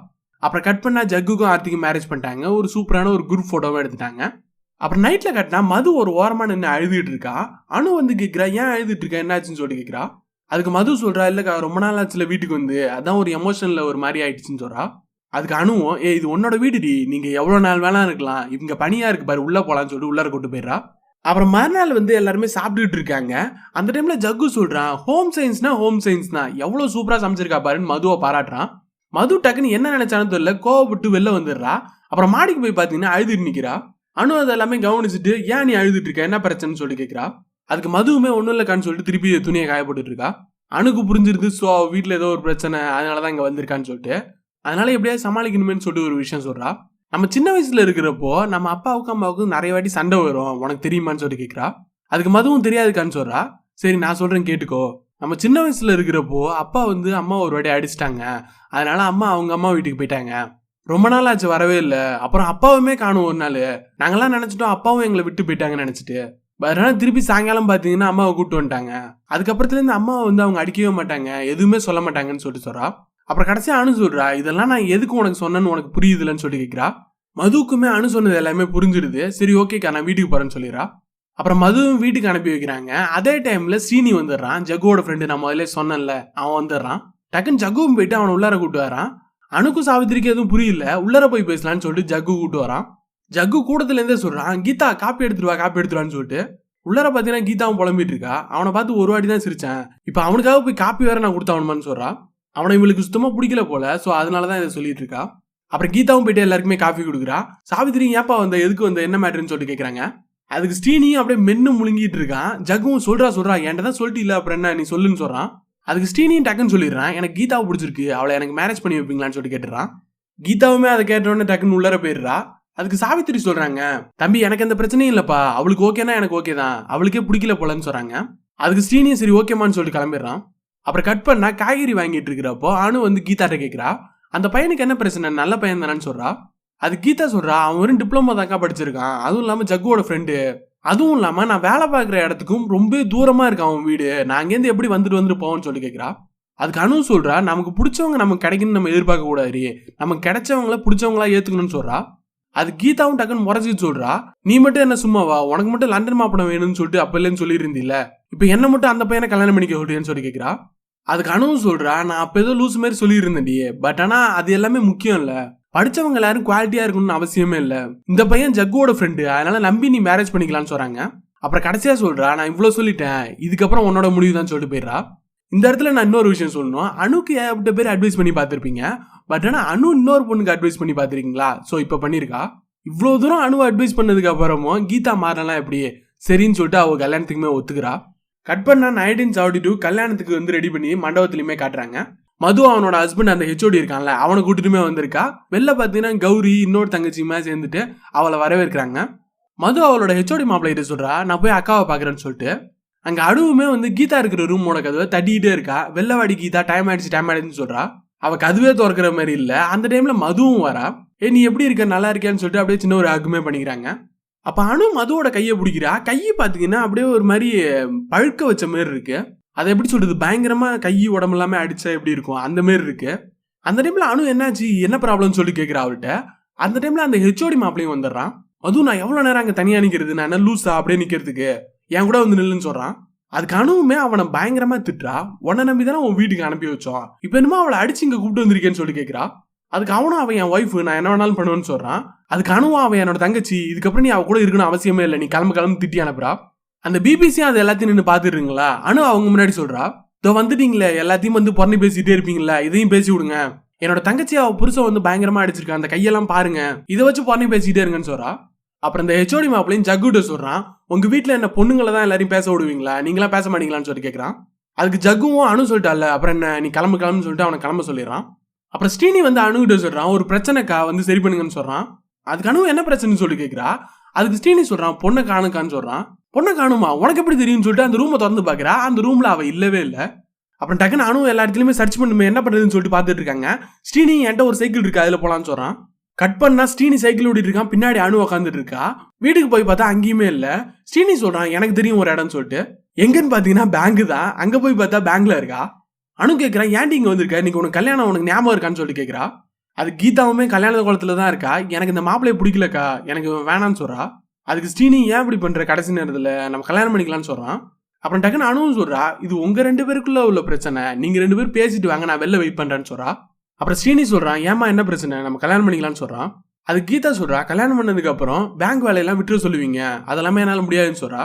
அப்புறம் கட் பண்ணால் ஜக்குக்கும் ஆர்த்திக்கும் மேரேஜ் பண்ணிட்டாங்க. ஒரு சூப்பரான ஒரு குரூப் ஃபோட்டோவும் எடுத்துட்டாங்க. அப்புறம் நைட்டில் கட்டினா மது ஒரு ஓரமாக நின்று அழுதுகிட்டு இருக்கா. அனு வந்து கேட்குறா ஏன் அழுதுட்டு இருக்கா? என்னாச்சுன்னு சொல்லி கேட்குறா அதுக்கு மது சொல்கிறா இல்லைக்கா ரொம்ப நாள் ஆச்சுல வீட்டுக்கு வந்து. அதான் ஒரு எமோஷனில் ஒரு மாதிரி ஆயிடுச்சுன்னு சொல்கிறா அதுக்கு அணுவும் ஏ இது உன்னோட வீடுடி. நீங்கள் எவ்வளோ நாள் வேணாம் இருக்கலாம். இவங்க பனியா இருக்கு பாரு உள்ளே போகலான்னு சொல்லிட்டு உள்ளார கூட்டு போயிடுறா. அப்புறம் மறுநாள் வந்து எல்லாருமே சாப்பிட்டுட்டு இருக்காங்க. அந்த டைம்ல ஜக்கு சொல்றான் ஹோம் சயின்ஸ்னா ஹோம் சயின்ஸ் தான் எவ்வளவு சூப்பரா சமைச்சிருக்கா பாருன்னு மதுவை பாராட்டுறான். மது டக்குன்னு என்ன நினைச்சானு தெரியல கோவப்பட்டு வெளில வந்துடுறா. அப்புறம் மாடிக்கு போய் பாத்தீங்கன்னா அழுதுட்டு நிக்கிறா. அனு அதை எல்லாமே கவனிச்சுட்டு ஏன் நீ அழுதுட்டு இருக்க? என்ன பிரச்சனைன்னு சொல்லி கேட்குறா அதுக்கு மதுவுமே ஒன்றும் இல்லைக்கான்னு சொல்லிட்டு திருப்பி துணியை காயப்பட்டு இருக்கா. அணுக்கு புரிஞ்சிருது ஸோ வீட்டில் ஏதோ ஒரு பிரச்சனை அதனால தான் இங்கே வந்திருக்கான்னு சொல்லிட்டு. அதனால எப்படியாவது சமாளிக்கணுமேன்னு சொல்லிட்டு ஒரு விஷயம் சொல்கிறா நம்ம சின்ன வயசுல இருக்கிறப்போ நம்ம அப்பாவுக்கும் அம்மாவுக்கும் நிறைய வாட்டி சண்டை வரும். உனக்கு தெரியுமான்னு சொல்லி கேட்குறா அதுக்கு மதுவும் தெரியாதுக்கான்னு சொல்றா. சரி நான் சொல்றேன் கேட்டுக்கோ. நம்ம சின்ன வயசுல இருக்கிறப்போ அப்பா வந்து அம்மா ஒரு வாட்டி அடிச்சிட்டாங்க. அதனால அம்மா அவங்க அம்மா வீட்டுக்கு போயிட்டாங்க. ரொம்ப நாள் ஆச்சு வரவே இல்லை. அப்புறம் அப்பாவுமே காணும் ஒரு நாள். நாங்களாம் நினச்சிட்டோம் அப்பாவும் எங்களை விட்டு போயிட்டாங்கன்னு நினைச்சிட்டு. அதனால திருப்பி சாயங்காலம் பார்த்தீங்கன்னா அம்மாவை கூப்பிட்டு வந்துட்டாங்க. அதுக்கப்புறத்துலேருந்து அம்மாவை வந்து அவங்க அடிக்கவே மாட்டாங்க. எதுவுமே சொல்ல மாட்டாங்கன்னு சொல்லிட்டு சொல்கிறா அப்புறம் கடைசியாக அனு சொல்கிறா இதெல்லாம் நான் எதுக்கு உனக்கு சொன்னேன்னு உனக்கு புரியுதுலன்னு சொல்லி கேட்குறா மதுவுக்குமே அனு சொன்னது எல்லாமே புரிஞ்சிடுது. சரி ஓகேக்கா நான் வீட்டுக்கு போகிறேன்னு சொல்லிடுறா. அப்புறம் மதுவும் வீட்டுக்கு அனுப்பி வைக்கிறாங்க. அதே டைமில் சீனி வந்துடுறான். ஜகுவோட ஃப்ரெண்டு நான் முதல்ல சொன்னேன்ல அவன் வந்துடுறான். டக்குன்னு ஜகுவும் போயிட்டு அவனை உள்ளார கூட்டு வரான். அணுக்கும் சாவித்திரிக்கு எதுவும் புரியல. உள்ளார போய் பேசலான்னு சொல்லிட்டு ஜக்கு கூட்டு வரான். ஜக்கு கூட்டத்துலேருந்தே சொல்கிறான் கீதா காப்பி எடுத்துருவா வா காப்பி எடுத்துருவான்னு சொல்லிட்டு. உள்ளார பார்த்தீங்கன்னா கீதாவும் புலம்பிட்டு இருக்கா. அவனை பார்த்து ஒரு வாட்டி தான் சிரிச்சேன். இப்போ அவனுக்காக போய் காப்பி வேற நான் கொடுத்தாவணுமான்னு சொல்கிறான் அவனை இவளுக்கு சுத்தமாக பிடிக்கல போல ஸோ அதனால தான் இதை சொல்லிட்டு இருக்கா அப்புறம் கீதாவும் போயிட்டு எல்லாருக்குமே காஃபி கொடுக்குறா. சாவித்திரி ஏப்பா வந்த? எதுக்கு வந்த? என்ன மேட்ருன்னு சொல்லிட்டு கேட்குறாங்க அதுக்கு ஸ்ரீனியும் அப்படியே மென்னு முழுங்கிட்டு இருக்கான். ஜகுவும் சொல்றா சொல்றா. என்கிட்ட தான் சொல்லிட்டு இல்லை அப்புறம் என்ன? நீ சொல்லுன்னு சொல்கிறான் அதுக்கு ஸ்ரீனியும் டக்குன்னு சொல்லிடுறான். எனக்கு கீதாவை பிடிச்சிருக்கு. அவளை எனக்கு மேரேஜ் பண்ணி வைப்பீங்களான்னு சொல்லிட்டு கேட்டுறான். கீதாவுமே அதை கேட்டோடனே டக்குன்னு உள்ளர போயிடுறா. அதுக்கு சாவித்திரி சொல்றாங்க தம்பி எனக்கு எந்த பிரச்சனையும் இல்லப்பா. அவளுக்கு ஓகேனா எனக்கு ஓகே தான். அவளுக்கே பிடிக்கல போலன்னு சொல்றாங்க. அதுக்கு ஸ்ரீனியும் சரி ஓகேமான்னு சொல்லிட்டு கிளம்பிடுறான். அப்புறம் கட் பண்ணா காய்கறி வாங்கிட்டு இருக்கிறப்போ அனு வந்து கீதாட்ட கேட்குறா அந்த பையனுக்கு என்ன பிரச்சனை? நல்ல பையன் தானேன்னு சொல்றா. அது கீதா சொல்றா அவன் வெறும் டிப்ளமோ தாக்கா படிச்சிருக்கான். அதுவும் இல்லாமல் ஜக்குவோட ஃப்ரெண்டு அதுவும் இல்லாமல் நான் வேலை பார்க்குற இடத்துக்கும் ரொம்ப தூரமாக இருக்கு அவன் வீடு. நான் அங்கேருந்து எப்படி வந்துட்டு வந்துட்டு போவோம்னு சொல்லி கேட்குறா அதுக்கு அனு சொல்றா நமக்கு பிடிச்சவங்க நமக்கு கிடைக்குன்னு நம்ம எதிர்பார்க்க கூடாது நமக்கு கிடைச்சவங்கள பிடிச்சவங்களா ஏற்றுக்கணும்னு சொல்றா. அது கீதாவும் டக்குன்னு முறைச்சிட்டு சொல்றா நீ மட்டும் என்ன சும்மாவா? உனக்கு மட்டும் லண்டன் மாப்படம் வேணும்னு சொல்லிட்டு அப்பலேன்னு சொல்லியிருந்தில்ல? இப்போ என்ன மட்டும் அந்த பையனை கல்யாணம் பண்ணிக்க சொல்றேன்னு சொல்லி கேட்குறா அதுக்கு அனுவும் சொல்றா நான் அப்போ ஏதோ லூஸ் மாதிரி சொல்லியிருந்தேன்டி பட் ஆனா அது எல்லாமே முக்கியம் இல்ல. படிச்சவங்க எல்லாரும் குவாலிட்டியா இருக்கணும்னு அவசியமே இல்ல. இந்த பையன் ஜக்குவோட ஃப்ரெண்டு அதனால நம்பி நீ மேரேஜ் பண்ணிக்கலாம்னு சொல்றாங்க. அப்புறம் கடைசியா சொல்றா நான் இவ்வளவு சொல்லிட்டேன். இதுக்கப்புறம் உன்னோட முடிவு தான் சொல்லிட்டு போயிடுறா. இந்த இடத்துல நான் இன்னொரு விஷயம் சொல்லணும். அணுக்கு ஏகப்பட்ட பேர் அட்வைஸ் பண்ணி பார்த்துருப்பீங்க? பட் ஆனால் அனு இன்னொரு பொண்ணுக்கு அட்வைஸ் பண்ணி பார்த்துருக்கீங்களா? ஸோ இப்போ பண்ணியிருக்கா இவ்வளோ தூரம் அணுவை அட்வைஸ் பண்ணதுக்கு அப்புறமும் கீதா மாறலாம் எப்படி? சரின்னு சொல்லிட்டு அவள் கல்யாணத்துக்குமே ஒத்துக்கிறா. கட் பண்ணா நைன்டீன் செவன்டி டூ கல்யாணத்துக்கு வந்து ரெடி பண்ணி மண்டபத்துலையுமே காட்டுறாங்க. மது அவனோட ஹஸ்பண்ட் அந்த ஹெச்ஓடி இருக்கான்ல அவனை கூட்டிட்டுமே வந்திருக்கா. வெளில பார்த்தீங்கன்னா கௌரி இன்னொரு தங்கச்சியுமே சேர்ந்துட்டு அவளை வரவேற்கிறாங்க. மது அவளோட ஹெச்ஓடி மாப்பிள்ளைகிட்ட சொல்கிறா நான் போய் அக்காவை பார்க்குறேன்னு சொல்லிட்டு. அங்கே அணுவுமே வந்து கீதா இருக்கிற ரூமோட கதவை தட்டிக்கிட்டே இருக்கா. வெள்ளவாடி கீதா டைம் ஆயிடுச்சு டைம் ஆயிடுச்சுன்னு சொல்கிறா அவ கதுவே திறக்கிற மாதிரி இல்லை. அந்த டைமில் மதுவும் வரா. ஏ நீ எப்படி இருக்க? நல்லா இருக்கியான்னு சொல்லிட்டு அப்படியே சின்ன ஒரு அகுமே பண்ணிக்கிறாங்க. அப்போ அணு மதுவோட கையை பிடிக்கிறா. கையை பார்த்தீங்கன்னா அப்படியே ஒரு மாதிரி பழுக்க வச்ச மாதிரி இருக்கு. அதை எப்படி சொல்றது? பயங்கரமாக கை உடம்பு எல்லாமே அடிச்சா எப்படி இருக்கும்? அந்த மாதிரி இருக்கு. அந்த டைமில் அணு என்னாச்சு? என்ன ப்ராப்ளம்னு சொல்லி கேட்குறா அவர்கிட்ட அந்த டைமில் அந்த ஹெச்ஓடி மாப்பிளையும் வந்துடுறான். மது நான் எவ்வளோ நேரம் அங்கே தனியாக நிற்கிறது நான் என்ன லூஸா அப்படியே நிற்கிறதுக்கு என் கூட வந்து நில்லுன்னு சொல்கிறான் அதுக்கு அணுவுமே அவனை பயங்கரமா திட்டுறா. உன்னை நம்பி தானே உன் வீட்டுக்கு அனுப்பி வச்சோம். இப்போ என்னமோ அவளை அடிச்சு இங்க கூப்பிட்டு வந்திருக்கேன்னு சொல்லி கேட்கிறா அதுக்கு அவனும் அவன் என் ஒய்ஃப் நான் என்ன வேணாலும் பண்ணுவேன்னு சொல்றான். அதுக்கு அணுவும் அவன் என்னோட தங்கச்சி இதுக்கப்புறம் நீ அவ கூட இருக்கணும் அவசியமே இல்லை நீ கிளம்பு கிளம்பு திட்டி அனுப்புறா. அந்த பிபிசியும் அது எல்லாத்தையும் நின்று பாத்துருங்களா அணு அவங்க முன்னாடி சொல்றா. இதோ வந்துட்டீங்களே எல்லாத்தையும் வந்து பொறணி பேசிட்டே இருப்பீங்களா இதையும் பேசி விடுங்க. என்னோட தங்கச்சி அவ புருஷன் வந்து பயங்கரமா அடிச்சிருக்கான் அந்த கையெல்லாம் பாருங்க. இதை வச்சு பொறணி பேசிட்டே இருங்கன்னு சொல்றா. அப்புறம் இந்த ஹெச்ஓடி மாப்பிளையும் ஜக்குட்ட சொல்கிறான் உங்கள் வீட்டில் என்ன பொண்ணுங்களை தான் எல்லாரையும் பேச விடுவீங்களா? நீங்களாம் பேச மாட்டீங்களான்னு சொல்லி கேட்குறான் அதுக்கு ஜக்குவும் அணு சொல்லிட்டால அப்புறம் என்ன நீ கிளம்பு கிளம்புன்னு சொல்லிட்டு அவனை கிளம்ப சொல்லிடுறான். அப்புறம் ஸ்ரீனி வந்து அணுகிட்ட சொல்கிறான் ஒரு பிரச்சனைக்கா வந்து சரி பண்ணுங்கன்னு சொல்கிறான் அதுக்கு அணு என்ன பிரச்சனைன்னு சொல்லி கேட்குறா அதுக்கு ஸ்ரீனி சொல்கிறான் பொண்ணை காணுக்கான்னு சொல்கிறான் பொண்ணை காணுமா? உனக்கு எப்படி தெரியும்னு சொல்லிட்டு அந்த ரூமை திறந்து பார்க்குறா அந்த ரூமில் அவள் இல்லவே இல்லை. அப்புறம் டக்குன்னு அணு எல்லா இடத்துலையுமே சர்ச் பண்ணுமே என்ன பண்ணுறதுன்னு சொல்லிட்டு பார்த்துட்டு இருக்காங்க. ஸ்ரீனி என்கிட்ட ஒரு சைக்கிள் இருக்கு அதில் போகலான்னு சொல்கிறான் கட் பண்ணா ஸ்ரீனி சைக்கிள் ஓடிட்டு இருக்கான் பின்னாடி அணு உட்காந்துட்டு இருக்கா வீட்டுக்கு போய் பார்த்தா அங்கேயுமே இல்ல. ஸ்ரீனி சொல்றான் எனக்கு தெரியும் ஒரு இடம்னு சொல்லிட்டு. எங்கன்னு பாத்தீங்கன்னா பேங்க் தான். அங்க போய் பார்த்தா பேங்க்ல இருக்கா? அணு கேட்கறான் ஏன்டி இங்க வந்திருக்க? இன்னைக்கு உனக்கு கல்யாணம் உனக்கு ஞாபகம் இருக்கான்னு சொல்லிட்டு கேட்கறா அது கீதாவுமே கல்யாண குளத்துல தான் இருக்கா? எனக்கு இந்த மாப்பிளைய பிடிக்கலக்கா. எனக்கு வேணான்னு சொல்றா. அதுக்கு ஸ்ரீனி ஏன் இப்படி பண்ற? கடைசி நேரத்துல நம்ம கல்யாணம் பண்ணிக்கலாம்னு சொல்றான். அப்புறம் டக்குன்னு அணுவும் சொல்றா இது உங்க ரெண்டு பேருக்குள்ள உள்ள பிரச்சனை. நீங்க ரெண்டு பேரும் பேசிட்டு வாங்க நான் வெளில வெயிட் பண்றேன்னு சொல்றா. அப்புறம் ஸ்ரீனி சொல்கிறான் ஏமா என்ன பிரச்சனை? நம்ம கல்யாணம் பண்ணிக்கலாம்னு சொல்கிறான் அது கீதா சொல்கிறா கல்யாணம் பண்ணதுக்கப்புறம் பேங்க் வேலையெல்லாம் விட்டுற சொல்லுவீங்க. அதெல்லாமே என்னால் முடியாதுன்னு சொல்கிறா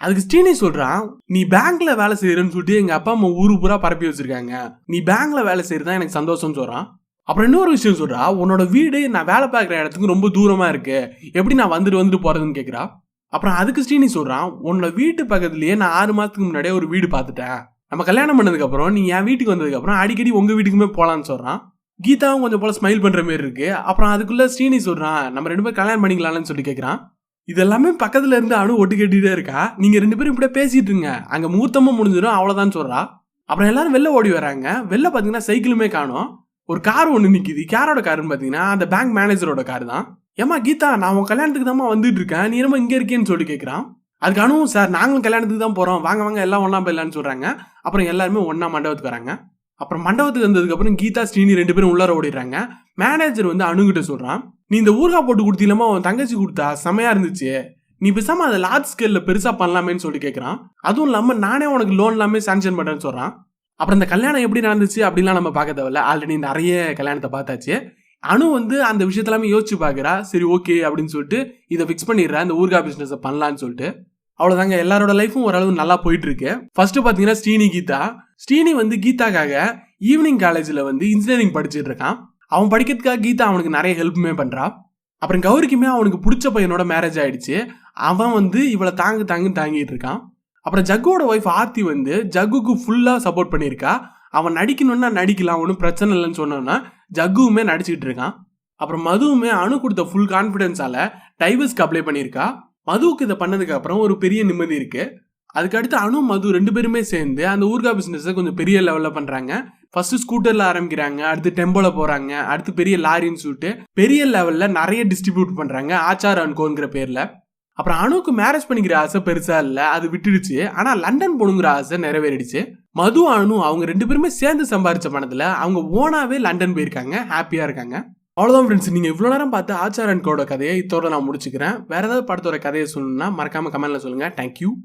அதுக்கு ஸ்ரீனி சொல்கிறான் நீ பேங்க்ல வேலை செய்யறன்னு சொல்லிட்டு எங்கள் அப்பா அம்மா ஊரு பூரா பரப்பி வச்சிருக்காங்க. நீ பேங்க்ல வேலை செய்கிறதா எனக்கு சந்தோஷம்னு சொல்கிறான் அப்புறம் இன்னொரு விஷயம் சொல்கிறா உன்னோட வீடு நான் வேலை பார்க்குற இடத்துக்கு ரொம்ப தூரமாக இருக்குது எப்படி நான் வந்துட்டு வந்துட்டு போகிறதுன்னு கேட்குறா அப்புறம் அதுக்கு ஸ்ரீனி சொல்கிறான் உன்னோட வீட்டு பக்கத்துலேயே நான் ஆறு மாதத்துக்கு முன்னாடியே ஒரு வீடு பார்த்துட்டேன். நம்ம கல்யாணம் பண்ணதுக்கப்புறம் நீ என் வீட்டுக்கு வந்ததுக்கப்புறம் அடிக்கடி உங்கள் வீட்டுக்குமே போகலான்னு சொல்கிறான் கீதாவும் கொஞ்சம் போல் ஸ்மைல் பண்ணுற மாதிரி இருக்கு. அப்புறம் அதுக்குள்ள ஸ்ரீனி சொல்கிறான் நம்ம ரெண்டு பேரும் கல்யாணம் பண்ணிக்கலாம்னு சொல்லி கேட்குறான் இதெல்லாமே பக்கத்தில் இருந்து அணு ஒட்டு கேட்டுகிட்டே இருக்கா. நீங்கள் ரெண்டு பேரும் இப்படியே பேசிகிட்டு இருங்க. அங்கே மூத்தமாக முடிஞ்சிடும் அவ்வளோதான் சொல்கிறா அப்புறம் எல்லாரும் வெளில ஓடி வராங்க. வெளில பார்த்தீங்கன்னா சைக்கிளுமே காணும். ஒரு கார் ஒன்று நிற்கிது யாரோட காருன்னு பார்த்தீங்கன்னா அந்த பேங்க் மேனேஜரோட கார் தான். ஏமா கீதா நான் உன் கல்யாணத்துக்கு தான்மா வந்துட்டு இருக்கேன். நீ என்னமோ இங்கே இருக்கேன்னு சொல்லி கேட்குறான் அதுக்கு அனுவும் சார் நாங்களும் கல்யாணத்துக்கு தான் போகிறோம் வாங்க வாங்க எல்லாம் ஒன்றா போயிடலான்னு சொல்கிறாங்க அப்புறம் எல்லாருமே ஒன்றா மண்டபத்துக்கு வராங்க. அப்புறம் மண்டபத்துக்கு வந்ததுக்கப்புறம் கீதா ஸ்ரீனி ரெண்டு பேரும் உள்ளார ஓடிடுறாங்க. மேனேஜர் வந்து அணுகிட்ட சொல்கிறான் நீ இந்த ஊர்கா போட்டு கொடுத்தீலமா அவன் தங்கச்சி கொடுத்தா? செமையாக இருந்துச்சு. நீ பேசாமல் அதை லார்ஜ் ஸ்கேலில் பெருசாக பண்ணலாமேன்னு சொல்லி கேட்குறான் அதுவும் இல்லாமல் நானே உனக்கு லோன் எல்லாமே சேங்ஷன் பண்ணுறேன்னு சொல்கிறான் அப்புறம் இந்த கல்யாணம் எப்படி நடந்துச்சு அப்படிலாம் நம்ம பார்க்க தேவையில்ல. ஆல்ரெடி நிறைய கல்யாணத்தை பார்த்தாச்சு. அணு வந்து அந்த விஷயத்தெல்லாமே யோசிச்சு பார்க்குறா. சரி ஓகே அப்படின்னு சொல்லிட்டு இதை ஃபிக்ஸ் பண்ணிடுறா. இந்த ஊர்கா பிஸ்னஸை பண்ணலான்னு சொல்லிட்டு. அவ்வளோதாங்க எல்லாரோட லைஃபும் ஓரளவு நல்லா போயிட்டு இருக்கு ஃபர்ஸ்ட் பார்த்தீங்கன்னா ஸ்ரீனி கீதா. ஸ்ரீனி வந்து கீதாக்காக ஈவினிங் காலேஜில் வந்து இன்ஜினியரிங் படிச்சுட்டு இருக்கான். அவன் படிக்கிறதுக்காக கீதா அவனுக்கு நிறைய ஹெல்ப்புமே பண்ணுறான் அப்புறம் கௌரிக்குமே அவனுக்கு பிடிச்ச பையனோட மேரேஜ் ஆயிடுச்சு. அவன் வந்து இவளை தாங்கு தாங்குன்னு தாங்கிட்டு இருக்கான். அப்புறம் ஜக்குவோட ஒய்ஃப் ஆர்த்தி வந்து ஜக்குக்கு ஃபுல்லாக சப்போர்ட் பண்ணியிருக்கா. அவன் நடிக்கணும்னா நடிக்கலாம் ஒன்றும் பிரச்சனை இல்லைன்னு சொன்னோன்னா ஜக்குவுமே நடிச்சுக்கிட்டு இருக்கான். அப்புறம் மதுவுமே அணு கொடுத்த ஃபுல் கான்ஃபிடென்ஸால டைவர்ஸ்க்கு அப்ளை பண்ணியிருக்கா. மதுவுக்கு இதை பண்ணதுக்கு அப்புறம் ஒரு பெரிய நிம்மதி இருக்கு. அதுக்கடுத்து அணு மது ரெண்டு பேருமே சேர்ந்து அந்த ஊர்கா பிஸ்னஸை கொஞ்சம் பெரிய லெவலில் பண்ணுறாங்க ஃபர்ஸ்ட் ஸ்கூட்டரில் ஆரம்பிக்கிறாங்க அடுத்து டெம்போல போகிறாங்க அடுத்து பெரிய லாரின்னு சொல்லிட்டு பெரிய லெவலில் நிறைய டிஸ்ட்ரிபியூட் பண்ணுறாங்க ஆச்சார் அண்ட் கோங்கிற அப்புறம் அணுக்கு மேரேஜ் பண்ணிக்கிற ஆசை பெருசாக இல்லை அது விட்டுடுச்சு. ஆனால் லண்டன் போகணுங்கிற ஆசை நிறைவேறிடுச்சு. மது அணு அவங்க ரெண்டு பேருமே சேர்ந்து சம்பாரிச்ச பணத்தில் அவங்க ஓனாகவே லண்டன் போயிருக்காங்க ஹாப்பியாக இருக்காங்க. அவ்வளோதான் ஃப்ரெண்ட்ஸ் நீங்கள் இவ்வளோ நேரம் பார்த்து ஆச்சாரன் கோட கதையை இத்தோட நான் முடிச்சுக்கிறேன். வேறு ஏதாவது படத்தோட கதையை சொல்லணும்னா மறக்காமல் கமெண்ட்ல சொல்லுங்கள் தேங்க்யூ